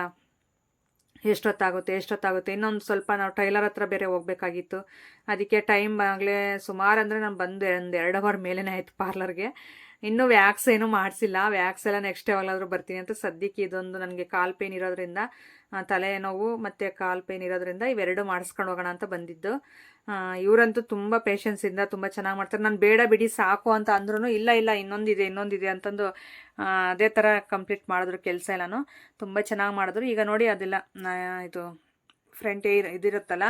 ಎಷ್ಟೊತ್ತಾಗುತ್ತೆ ಎಷ್ಟೊತ್ತಾಗುತ್ತೆ, ಇನ್ನೊಂದು ಸ್ವಲ್ಪ ನಾವು ಟೈಲರ್ ಹತ್ರ ಬೇರೆ ಹೋಗ್ಬೇಕಾಗಿತ್ತು. ಅದಕ್ಕೆ ಟೈಮ್ ಆಗಲೇ ಸುಮಾರು ಅಂದರೆ ನಾನು ಬಂದು ಒಂದು ಎರಡು ಅವರ್ ಮೇಲೇ ಆಯಿತು ಪಾರ್ಲರ್ಗೆ ಇನ್ನೂ ವ್ಯಾಕ್ಸ್ ಏನೂ ಮಾಡಿಸಿಲ್ಲ. ವ್ಯಾಕ್ಸ್ ಎಲ್ಲ ನೆಕ್ಸ್ಟ್ ಯಾವಾಗಲಾದರೂ ಬರ್ತೀನಿ ಅಂತ ಸದ್ಯಕ್ಕೆ ಇದೊಂದು ನನಗೆ ಕಾಲ್ ಪೇನ್ ಇರೋದ್ರಿಂದ ತಲೆ ತಲೆನೋವು ಮತ್ತು ಕಾಲು ಪೇನ್ ಇರೋದ್ರಿಂದ ಇವೆರಡು ಮಾಡಿಸ್ಕೊಂಡು ಹೋಗೋಣ ಅಂತ ಬಂದಿದ್ದು. ಇವರಂತೂ ತುಂಬ ಪೇಷನ್ಸಿಂದ ತುಂಬ ಚೆನ್ನಾಗಿ ಮಾಡ್ತಾರೆ. ನಾನು ಬೇಡ ಬಿಡಿ, ಸಾಕು ಅಂತ ಅಂದ್ರೂ ಇಲ್ಲ ಇಲ್ಲ, ಇನ್ನೊಂದಿದೆ ಇನ್ನೊಂದಿದೆ ಅಂತಂದು ಅದೇ ಥರ ಕಂಪ್ಲೀಟ್ ಮಾಡಿದ್ರು ಕೆಲಸ ಎಲ್ಲನೂ. ತುಂಬ ಚೆನ್ನಾಗಿ ಮಾಡಿದ್ರು. ಈಗ ನೋಡಿ ಅದೆಲ್ಲ ಇದು ಫ್ರಂಟ್ ಏರ್ ಇದಿರುತ್ತಲ್ಲ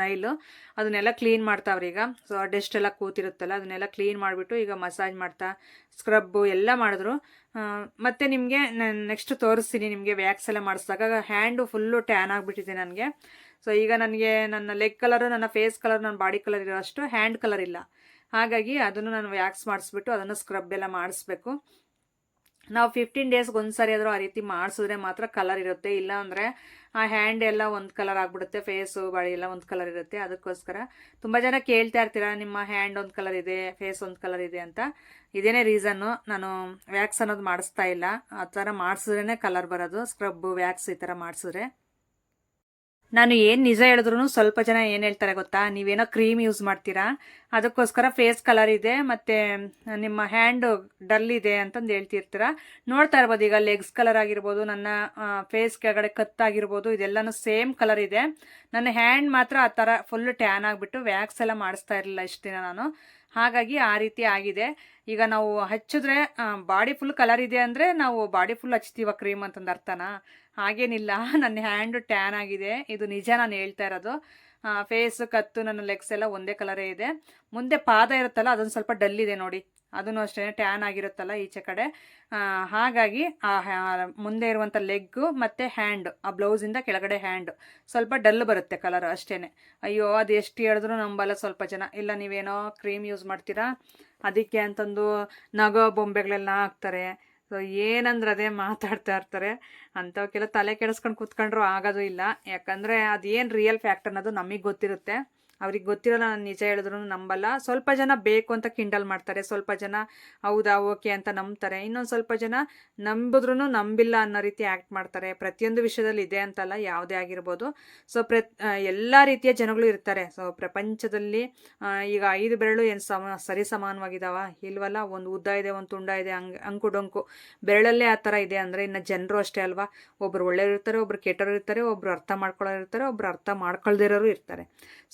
ನೈಲು ಅದನ್ನೆಲ್ಲ ಕ್ಲೀನ್ ಮಾಡ್ತಾವ್ರಿ ಈಗ. ಸೊ ಡೆಸ್ಟ್ ಎಲ್ಲ ಕೂತಿರುತ್ತಲ್ಲ, ಅದನ್ನೆಲ್ಲ ಕ್ಲೀನ್ ಮಾಡಿಬಿಟ್ಟು ಈಗ ಮಸಾಜ್ ಮಾಡ್ತಾ ಸ್ಕ್ರಬ್ಬು ಎಲ್ಲ ಮಾಡಿದ್ರು. ಮತ್ತು ನಿಮಗೆ ನೆಕ್ಸ್ಟ್ ತೋರಿಸ್ತೀನಿ, ನಿಮಗೆ ವ್ಯಾಕ್ಸ್ ಎಲ್ಲ ಮಾಡಿಸಿದಾಗ. ಹ್ಯಾಂಡು ಫುಲ್ಲು ಟ್ಯಾನ್ ಆಗಿಬಿಟ್ಟಿದೆ ನನಗೆ. ಸೊ ಈಗ ನನಗೆ ನನ್ನ ಲೆಗ್ ಕಲರು ನನ್ನ ಫೇಸ್ ಕಲರ್ ನನ್ನ ಬಾಡಿ ಕಲರ್ ಇರೋಷ್ಟು ಹ್ಯಾಂಡ್ ಕಲರ್ ಇಲ್ಲ. ಹಾಗಾಗಿ ಅದನ್ನು ನಾನು ವ್ಯಾಕ್ಸ್ ಮಾಡಿಸ್ಬಿಟ್ಟು ಅದನ್ನು ಸ್ಕ್ರಬ್ ಎಲ್ಲ ಮಾಡಿಸ್ಬೇಕು. ನಾವು ಫಿಫ್ಟೀನ್ ಡೇಸ್ಗೆ ಒಂದು ಸರಿ ಆದರೂ ಆ ರೀತಿ ಮಾಡಿಸಿದ್ರೆ ಮಾತ್ರ ಕಲರ್ ಇರುತ್ತೆ. ಇಲ್ಲ ಅಂದರೆ ಆ ಹ್ಯಾಂಡ್ ಎಲ್ಲ ಒಂದು ಕಲರ್ ಆಗಿಬಿಡುತ್ತೆ ಫೇಸು ಬಾಡಿ ಎಲ್ಲ ಒಂದು ಕಲರ್ ಇರುತ್ತೆ. ಅದಕ್ಕೋಸ್ಕರ ತುಂಬ ಜನ ಕೇಳ್ತಾ ಇರ್ತೀರ, ನಿಮ್ಮ ಹ್ಯಾಂಡ್ ಒಂದು ಕಲರ್ ಇದೆ ಫೇಸ್ ಒಂದು ಕಲರ್ ಇದೆ ಅಂತ. ಇದೇನೇ ರೀಸನ್ನು ನಾನು ವ್ಯಾಕ್ಸ್ ಅನ್ನೋದು ಮಾಡಿಸ್ತಾ ಇಲ್ಲ. ಆ ಥರ ಮಾಡಿಸಿದ್ರೇ ಕಲರ್ ಬರೋದು. ಸ್ಕ್ರಬ್ಬು ವ್ಯಾಕ್ಸ್ ಈ ಥರ ಮಾಡಿಸಿದ್ರೆ. ನಾನು ಏನು ನಿಜ ಹೇಳಿದ್ರು ಸ್ವಲ್ಪ ಜನ ಏನು ಹೇಳ್ತಾರೆ ಗೊತ್ತಾ? ನೀವೇನೋ ಕ್ರೀಮ್ ಯೂಸ್ ಮಾಡ್ತೀರಾ? ಅದಕ್ಕೋಸ್ಕರ ಫೇಸ್ ಕಲರ್ ಇದೆ, ಮತ್ತು ನಿಮ್ಮ ಹ್ಯಾಂಡು ಡಲ್ ಇದೆ ಅಂತಂದು ಹೇಳ್ತಿರ್ತೀರ? ನೋಡ್ತಾ ಇರ್ಬೋದು, ಈಗ ಲೆಗ್ಸ್ ಕಲರ್ ಆಗಿರ್ಬೋದು, ನನ್ನ ಫೇಸ್ ಕೆಳಗಡೆ ಕತ್ತಾಗಿರ್ಬೋದು ಇದೆಲ್ಲನೂ ಸೇಮ್ ಕಲರ್ ಇದೆ. ನನ್ನ ಹ್ಯಾಂಡ್ ಮಾತ್ರ ಆ ಥರ ಫುಲ್ ಟ್ಯಾನ್ ಆಗಿಬಿಟ್ಟು ವ್ಯಾಕ್ಸ್ ಎಲ್ಲ ಮಾಡಿಸ್ತಾ ಇರಲಿಲ್ಲ ಇಷ್ಟು ದಿನ ನಾನು. ಹಾಗಾಗಿ ಆ ರೀತಿ ಆಗಿದೆ. ಈಗ ನಾವು ಹಚ್ಚಿದ್ರೆ ಬಾಡಿ ಫುಲ್ ಕಲರ್ ಇದೆ ಅಂದರೆ ನಾವು ಬಾಡಿ ಫುಲ್ ಹಚ್ತೀವ ಕ್ರೀಮ್ ಅಂತಂದು ಅರ್ಥನಾ? ಹಾಗೇನಿಲ್ಲ. ನನ್ನ ಹ್ಯಾಂಡು ಟ್ಯಾನ್ ಆಗಿದೆ. ಇದು ನಿಜ ನಾನು ಹೇಳ್ತಾ ಇರೋದು. ಫೇಸ್ ಕತ್ತು, ನನ್ನ ಲೆಗ್ಸ್ ಎಲ್ಲ ಒಂದೇ ಕಲರೇ ಇದೆ. ಮುಂದೆ ಪಾದ ಇರುತ್ತಲ್ಲ, ಅದೊಂದು ಸ್ವಲ್ಪ ಡಲ್ ಇದೆ ನೋಡಿ. ಅದನ್ನು ಅಷ್ಟೇ ಟ್ಯಾನ್ ಆಗಿರುತ್ತಲ್ಲ ಈಚೆ ಕಡೆ. ಹಾಗಾಗಿ ಆ ಮುಂದೆ ಇರುವಂಥ ಲೆಗ್ಗು ಮತ್ತು ಹ್ಯಾಂಡ್ ಆ ಬ್ಲೌಸಿಂದ ಕೆಳಗಡೆ ಹ್ಯಾಂಡ್ ಸ್ವಲ್ಪ ಡಲ್ ಬರುತ್ತೆ ಕಲರ್ ಅಷ್ಟೇ ಅಯ್ಯೋ, ಅದು ಎಷ್ಟು ಹೇಳಿದ್ರು ನಂಬಲ್ಲ ಸ್ವಲ್ಪ ಜನ. ಇಲ್ಲ, ನೀವೇನೋ ಕ್ರೀಮ್ ಯೂಸ್ ಮಾಡ್ತೀರಾ? ಅದಕ್ಕೆ ಅಂತಂದು ನಗೋ ಬೊಂಬೆಗಳೆಲ್ಲ ಹಾಕ್ತಾರೆ. ಸೊ ಏನಂದ್ರೆ ಅದೇ ಮಾತಾಡ್ತಾ ಇರ್ತಾರೆ. ಅಂಥವಕ್ಕೆಲ್ಲ ತಲೆ ಕೆಡಿಸ್ಕೊಂಡು ಕೂತ್ಕೊಂಡ್ರು ಆಗೋದು ಇಲ್ಲ. ಯಾಕಂದರೆ ಅದೇನು ರಿಯಲ್ ಫ್ಯಾಕ್ಟ್ ಅನ್ನೋದು ನಮಗೆ ಗೊತ್ತಿರುತ್ತೆ. ಅವ್ರಿಗೆ ಗೊತ್ತಿರಲ್ಲ, ನಾನು ನಿಜ ಹೇಳಿದ್ರು ನಂಬಲ್ಲ. ಸ್ವಲ್ಪ ಜನ ಬೇಕು ಅಂತ ಕಿಂಡಲ್ ಮಾಡ್ತಾರೆ, ಸ್ವಲ್ಪ ಜನ ಹೌದಾ, ಓಕೆ ಅಂತ ನಂಬ್ತಾರೆ. ಇನ್ನೊಂದು ಸ್ವಲ್ಪ ಜನ ನಂಬಿದ್ರೂ ನಂಬಿಲ್ಲ ಅನ್ನೋ ರೀತಿ ಆ್ಯಕ್ಟ್ ಮಾಡ್ತಾರೆ. ಪ್ರತಿಯೊಂದು ವಿಷಯದಲ್ಲಿ ಇದೆ ಅಂತಲ್ಲ, ಯಾವುದೇ ಆಗಿರ್ಬೋದು. ಸೊ ಪ್ರ ಎಲ್ಲ ರೀತಿಯ ಜನಗಳು ಇರ್ತಾರೆ. ಸೊ ಪ್ರಪಂಚದಲ್ಲಿ ಈಗ ಐದು ಬೆರಳು ಏನು ಸಮ, ಸರಿ ಸಮಾನವಾಗಿದಾವ? ಇಲ್ವಲ್ಲ, ಒಂದು ಉದ್ದ ಇದೆ, ಒಂದು ತುಂಡ ಇದೆ ಹಂಗೆ ಅಂಕು ಡೊಂಕು. ಬೆರಳಲ್ಲೇ ಆ ಥರ ಇದೆ ಅಂದರೆ ಇನ್ನು ಜನರು ಅಷ್ಟೇ ಅಲ್ವಾ? ಒಬ್ಬರು ಒಳ್ಳೆಯವರು ಇರ್ತಾರೆ, ಒಬ್ರು ಕೆಟ್ಟವರು ಇರ್ತಾರೆ, ಒಬ್ರು ಅರ್ಥ ಮಾಡ್ಕೊಳ್ಳೋರು ಇರ್ತಾರೆ, ಒಬ್ರು ಅರ್ಥ ಮಾಡ್ಕೊಳ್ದಿರೋರು ಇರ್ತಾರೆ.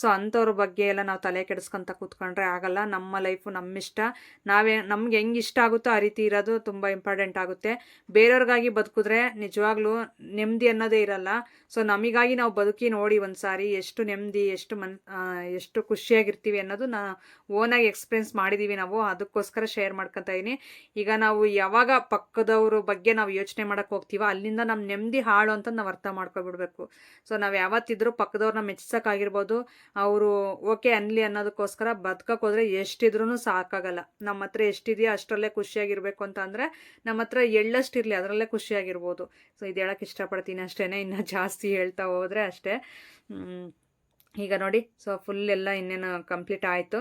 ಸೊ ಅಂಥವ್ರ ಬಗ್ಗೆ ಎಲ್ಲ ನಾವು ತಲೆ ಕೆಡಿಸ್ಕೊಂತ ಕೂತ್ಕೊಂಡ್ರೆ ಆಗಲ್ಲ. ನಮ್ಮ ಲೈಫು ನಮ್ಮಿಷ್ಟ ನಾವೇ, ನಮ್ಗೆ ಹೆಂಗೆ ಇಷ್ಟ ಆಗುತ್ತೋ ಆ ರೀತಿ ಇರೋದು ತುಂಬ ಇಂಪಾರ್ಟೆಂಟ್ ಆಗುತ್ತೆ. ಬೇರೆಯವ್ರಿಗಾಗಿ ಬದುಕಿದ್ರೆ ನಿಜವಾಗ್ಲೂ ನೆಮ್ಮದಿ ಅನ್ನೋದೇ ಇರಲ್ಲ. ಸೊ ನಮಗಾಗಿ ನಾವು ಬದುಕಿ ನೋಡಿ ಒಂದು ಸಾರಿ ಎಷ್ಟು ನೆಮ್ಮದಿ, ಎಷ್ಟು ಮನ್ ಎಷ್ಟು ಖುಷಿಯಾಗಿರ್ತೀವಿ ಅನ್ನೋದು ನಾ ಓನಾಗಿ ಎಕ್ಸ್ಪೀರಿಯನ್ಸ್ ಮಾಡಿದ್ದೀವಿ ನಾವು. ಅದಕ್ಕೋಸ್ಕರ ಶೇರ್ ಮಾಡ್ಕೊತ ಇದ್ದೀನಿ ಈಗ ನಾವು ಯಾವಾಗ ಪಕ್ಕದವ್ರ ಬಗ್ಗೆ ನಾವು ಯೋಚನೆ ಮಾಡೋಕ್ಕೆ ಹೋಗ್ತೀವೋ ಅಲ್ಲಿಂದ ನಮ್ಮ ನೆಮ್ಮದಿ ಹಾಳು ಅಂತ ನಾವು ಅರ್ಥ ಮಾಡ್ಕೊಬಿಡ್ಬೇಕು. ಸೊ ನಾವು ಯಾವತ್ತಿದ್ರೂ ಪಕ್ಕದವ್ರನ್ನ ಮೆಚ್ಚಿಸೋಕ್ಕಾಗಿರ್ಬೋದು ಅವರು ಓಕೆ ಅನ್ಲಿ ಅನ್ನೋದಕ್ಕೋಸ್ಕರ ಬದುಕಕ್ಕೆ ಹೋದ್ರೆ ಎಷ್ಟಿದ್ರೂ ಸಾಕಾಗಲ್ಲ. ನಮ್ಮ ಹತ್ರ ಎಷ್ಟಿದೆಯೋ ಅಷ್ಟರಲ್ಲೇ ಖುಷಿಯಾಗಿರಬೇಕು ಅಂತ ಅಂದರೆ ನಮ್ಮ ಹತ್ರ ಎಳ್ಳಷ್ಟಿರಲಿ ಅದರಲ್ಲೇ ಖುಷಿಯಾಗಿರ್ಬೋದು. ಸೊ ಇದು ಹೇಳಕ್ಕೆ ಇಷ್ಟಪಡ್ತೀನಿ ಅಷ್ಟೇ ಇನ್ನು ಜಾಸ್ತಿ ಹೇಳ್ತಾ ಹೋದರೆ ಅಷ್ಟೇ. ಈಗ ನೋಡಿ ಸೊ ಫುಲ್ ಎಲ್ಲ ಇನ್ನೇನು ಕಂಪ್ಲೀಟ್ ಆಯಿತು.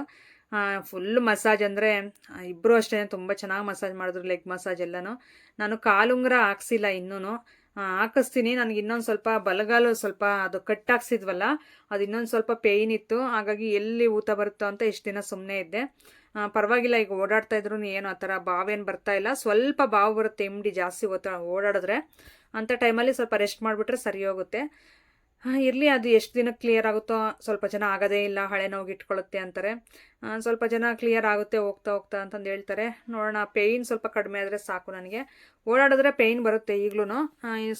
ಫುಲ್ ಮಸಾಜ್ ಅಂದರೆ ಇಬ್ಬರು ಅಷ್ಟೇ ತುಂಬ ಚೆನ್ನಾಗಿ ಮಸಾಜ್ ಮಾಡಿದ್ರು ಲೆಗ್ ಮಸಾಜ್ ಎಲ್ಲನೂ. ನಾನು ಕಾಲುಂಗ್ರ ಹಾಕ್ಸಿಲ್ಲ ಇನ್ನೂ ಹಾಕಿಸ್ತೀನಿ. ನನಗೆ ಇನ್ನೊಂದು ಸ್ವಲ್ಪ ಬಲಗಾಲು ಸ್ವಲ್ಪ ಅದು ಕಟ್ ಹಾಕ್ಸಿದ್ವಲ್ಲ, ಅದು ಇನ್ನೊಂದು ಸ್ವಲ್ಪ ಪೇಯ್ನ್ ಇತ್ತು. ಹಾಗಾಗಿ ಎಲ್ಲಿ ಊತ ಬರುತ್ತೋ ಅಂತ ಇಷ್ಟು ದಿನ ಸುಮ್ಮನೆ ಇದ್ದೆ. ಪರವಾಗಿಲ್ಲ, ಈಗ ಓಡಾಡ್ತಾ ಇದ್ರು ಏನು ಆ ಥರ ಬಾವೇನು ಬರ್ತಾ ಇಲ್ಲ. ಸ್ವಲ್ಪ ಬಾವು ಬರುತ್ತೆ ಎಮ್ಡಿ ಜಾಸ್ತಿ ಓತ, ಓಡಾಡಿದ್ರೆ. ಅಂಥ ಟೈಮಲ್ಲಿ ಸ್ವಲ್ಪ ರೆಸ್ಟ್ ಮಾಡಿಬಿಟ್ರೆ ಸರಿ ಹೋಗುತ್ತೆ. ಇರಲಿ, ಅದು ಎಷ್ಟು ದಿನ ಕ್ಲಿಯರ್ ಆಗುತ್ತೋ ಸ್ವಲ್ಪ ಜನ ಆಗೋದೇ ಇಲ್ಲ, ಹಳೆ ನೋವು ಇಟ್ಕೊಳ್ಳುತ್ತೆ ಅಂತಾರೆ ಸ್ವಲ್ಪ ಜನ ಕ್ಲಿಯರ್ ಆಗುತ್ತೆ, ಹೋಗ್ತಾ ಹೋಗ್ತಾ ಅಂತಂದು ಹೇಳ್ತಾರೆ. ನೋಡೋಣ ಪೇಯ್ನ್ ಸ್ವಲ್ಪ ಕಡಿಮೆ ಆದರೆ ಸಾಕು ನನಗೆ. ಓಡಾಡಿದ್ರೆ ಪೇಯ್ನ್ ಬರುತ್ತೆ ಈಗಲೂ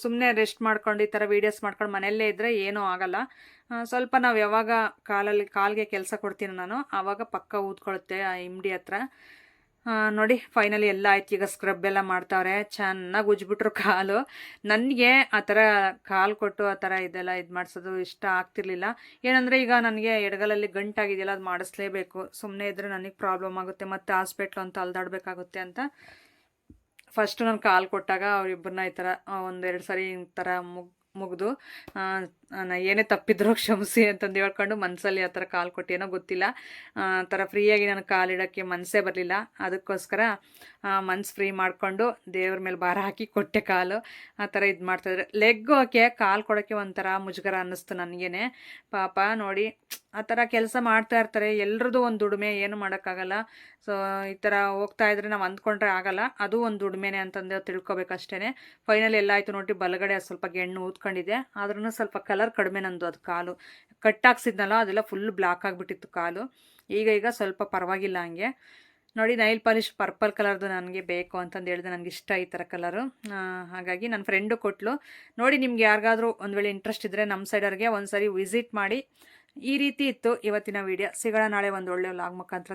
ಸುಮ್ಮನೆ ರೆಸ್ಟ್ ಮಾಡ್ಕೊಂಡು ಈ ಥರ ವೀಡಿಯೋಸ್ ಮಾಡ್ಕೊಂಡು ಮನೆಯಲ್ಲೇ ಇದ್ದರೆ ಏನೂ ಆಗಲ್ಲ. ಸ್ವಲ್ಪ ನಾವು ಯಾವಾಗ ಕಾಲಲ್ಲಿ, ಕಾಲಿಗೆ ಕೆಲಸ ಕೊಡ್ತೀನಿ ನಾನು, ಆವಾಗ ಪಕ್ಕ ಊದ್ಕೊಳ್ಳುತ್ತೆ ಆ ಇಮ್ಡಿ ಹತ್ರ. ನೋಡಿ ಫೈನಲಿ ಎಲ್ಲ ಆಯ್ತು. ಈಗ ಸ್ಕ್ರಬ್ ಎಲ್ಲ ಮಾಡ್ತಾವ್ರೆ. ಚೆನ್ನಾಗಿ ಉಜ್ಬಿಟ್ರು ಕಾಲು. ನನಗೆ ಆ ಥರ ಕಾಲು ಕೊಟ್ಟು ಆ ಥರ ಇದೆಲ್ಲ ಇದು ಮಾಡಿಸೋದು ಇಷ್ಟ ಆಗ್ತಿರ್ಲಿಲ್ಲ. ಏನಂದರೆ ಈಗ ನನಗೆ ಎಡಗಲಲ್ಲಿ ಗಂಟಾಗಿದೆಯಲ್ಲ, ಅದು ಮಾಡಿಸ್ಲೇಬೇಕು. ಸುಮ್ಮನೆ ಇದ್ದರೆ ನನಗೆ ಪ್ರಾಬ್ಲಮ್ ಆಗುತ್ತೆ. ಮತ್ತು ಹಾಸ್ಪಿಟ್ಲು ಅಂತ ಅಲ್ದಾಡಬೇಕಾಗುತ್ತೆ ಅಂತ. ಫಸ್ಟು ನಾನು ಕಾಲು ಕೊಟ್ಟಾಗ ಅವರಿಬ್ಬರನ್ನ ಈ ಥರ ಒಂದೆರಡು ಸರಿ ಈ ಥರ ಮುಗ್, ಮುಗಿದು ನಾ ಏನೇ ತಪ್ಪಿದ್ರು ಕ್ಷಮಿಸಿ ಅಂತಂದು ಹೇಳ್ಕೊಂಡು ಮನಸ್ಸಲ್ಲಿ ಆ ಥರ ಕಾಲು ಕೊಟ್ಟೇನೋ ಗೊತ್ತಿಲ್ಲ. ಆ, ಥರ ಫ್ರೀಯಾಗಿ ನಾನು ಕಾಲಿಡೋಕ್ಕೆ ಮನಸ್ಸೇ ಬರಲಿಲ್ಲ. ಅದಕ್ಕೋಸ್ಕರ ಮನ್ಸು ಫ್ರೀ ಮಾಡಿಕೊಂಡು ದೇವ್ರ ಮೇಲೆ ಭಾರ ಹಾಕಿ ಕೊಟ್ಟೆ ಕಾಲು. ಆ ಥರ ಇದು ಮಾಡ್ತಾಯಿದ್ರೆ ಲೆಗ್ ಓಕೆ ಕಾಲು ಕೊಡೋಕ್ಕೆ ಒಂಥರ ಮುಜುಗರ ಅನ್ನಿಸ್ತು ನನಗೇನೆ. ಪಾಪ ನೋಡಿ, ಆ ಥರ ಕೆಲಸ ಮಾಡ್ತಾ ಇರ್ತಾರೆ. ಎಲ್ರದ್ದು ಒಂದು ದುಡಿಮೆ ಏನು ಮಾಡೋಕ್ಕಾಗಲ್ಲ. ಸೊ ಈ ಥರ ಹೋಗ್ತಾ ಇದ್ರೆ ನಾವು ಅಂದ್ಕೊಂಡ್ರೆ ಆಗಲ್ಲ. ಅದು ಒಂದು ದುಡಿಮೆನೆ ಅಂತಂದು ತಿಳ್ಕೊಬೇಕಷ್ಟೇ ಫೈನಲ್ ಎಲ್ಲ ಆಯಿತು ನೋಡಿ ಬಲಗಡೆ ಸ್ವಲ್ಪ ಗೆಣ್ಣು ಊದ್ಕೊಂಡಿದೆ. ಆದ್ರೂ ಸ್ವಲ್ಪ ಕಲರ್ ಕಡಿಮೆ ನಂದು ಅದು ಕಾಲು. ಕಟ್ ಹಾಕ್ಸಿದ್ನಲ್ಲ ಅದೆಲ್ಲ ಫುಲ್ ಬ್ಲ್ಯಾಕ್ ಆಗಿಬಿಟ್ಟಿತ್ತು ಕಾಲು. ಈಗ ಈಗ ಸ್ವಲ್ಪ ಪರವಾಗಿಲ್ಲ ಹಂಗೆ. ನೋಡಿ ನೈಲ್ ಪಾಲಿಶ್ ಪರ್ಪಲ್ ಕಲರ್ದು ನನಗೆ ಬೇಕು ಅಂತಂದು ಹೇಳಿದೆ ನನಗೆ ಇಷ್ಟ ಈ ಥರ ಕಲರು ಹಾಗಾಗಿ ನನ್ನ ಫ್ರೆಂಡು ಕೊಟ್ಟಲು ನೋಡಿ, ನಿಮ್ಗೆ ಯಾರಿಗಾದರೂ ಒಂದು ವೇಳೆ ಇಂಟ್ರೆಸ್ಟ್ ಇದ್ದರೆ ನಮ್ಮ ಸೈಡರ್ಗೆ ಒಂದು ಸರಿ ವಿಸಿಟ್ ಮಾಡಿ. ಈ ರೀತಿ ಇತ್ತು ಇವತ್ತಿನ ವಿಡಿಯೋ ಸಿಗೋಣ ನಾಳೆ ಒಂದು ಒಳ್ಳೆಯ ಲಾಗ್ ಮುಖಾಂತರ.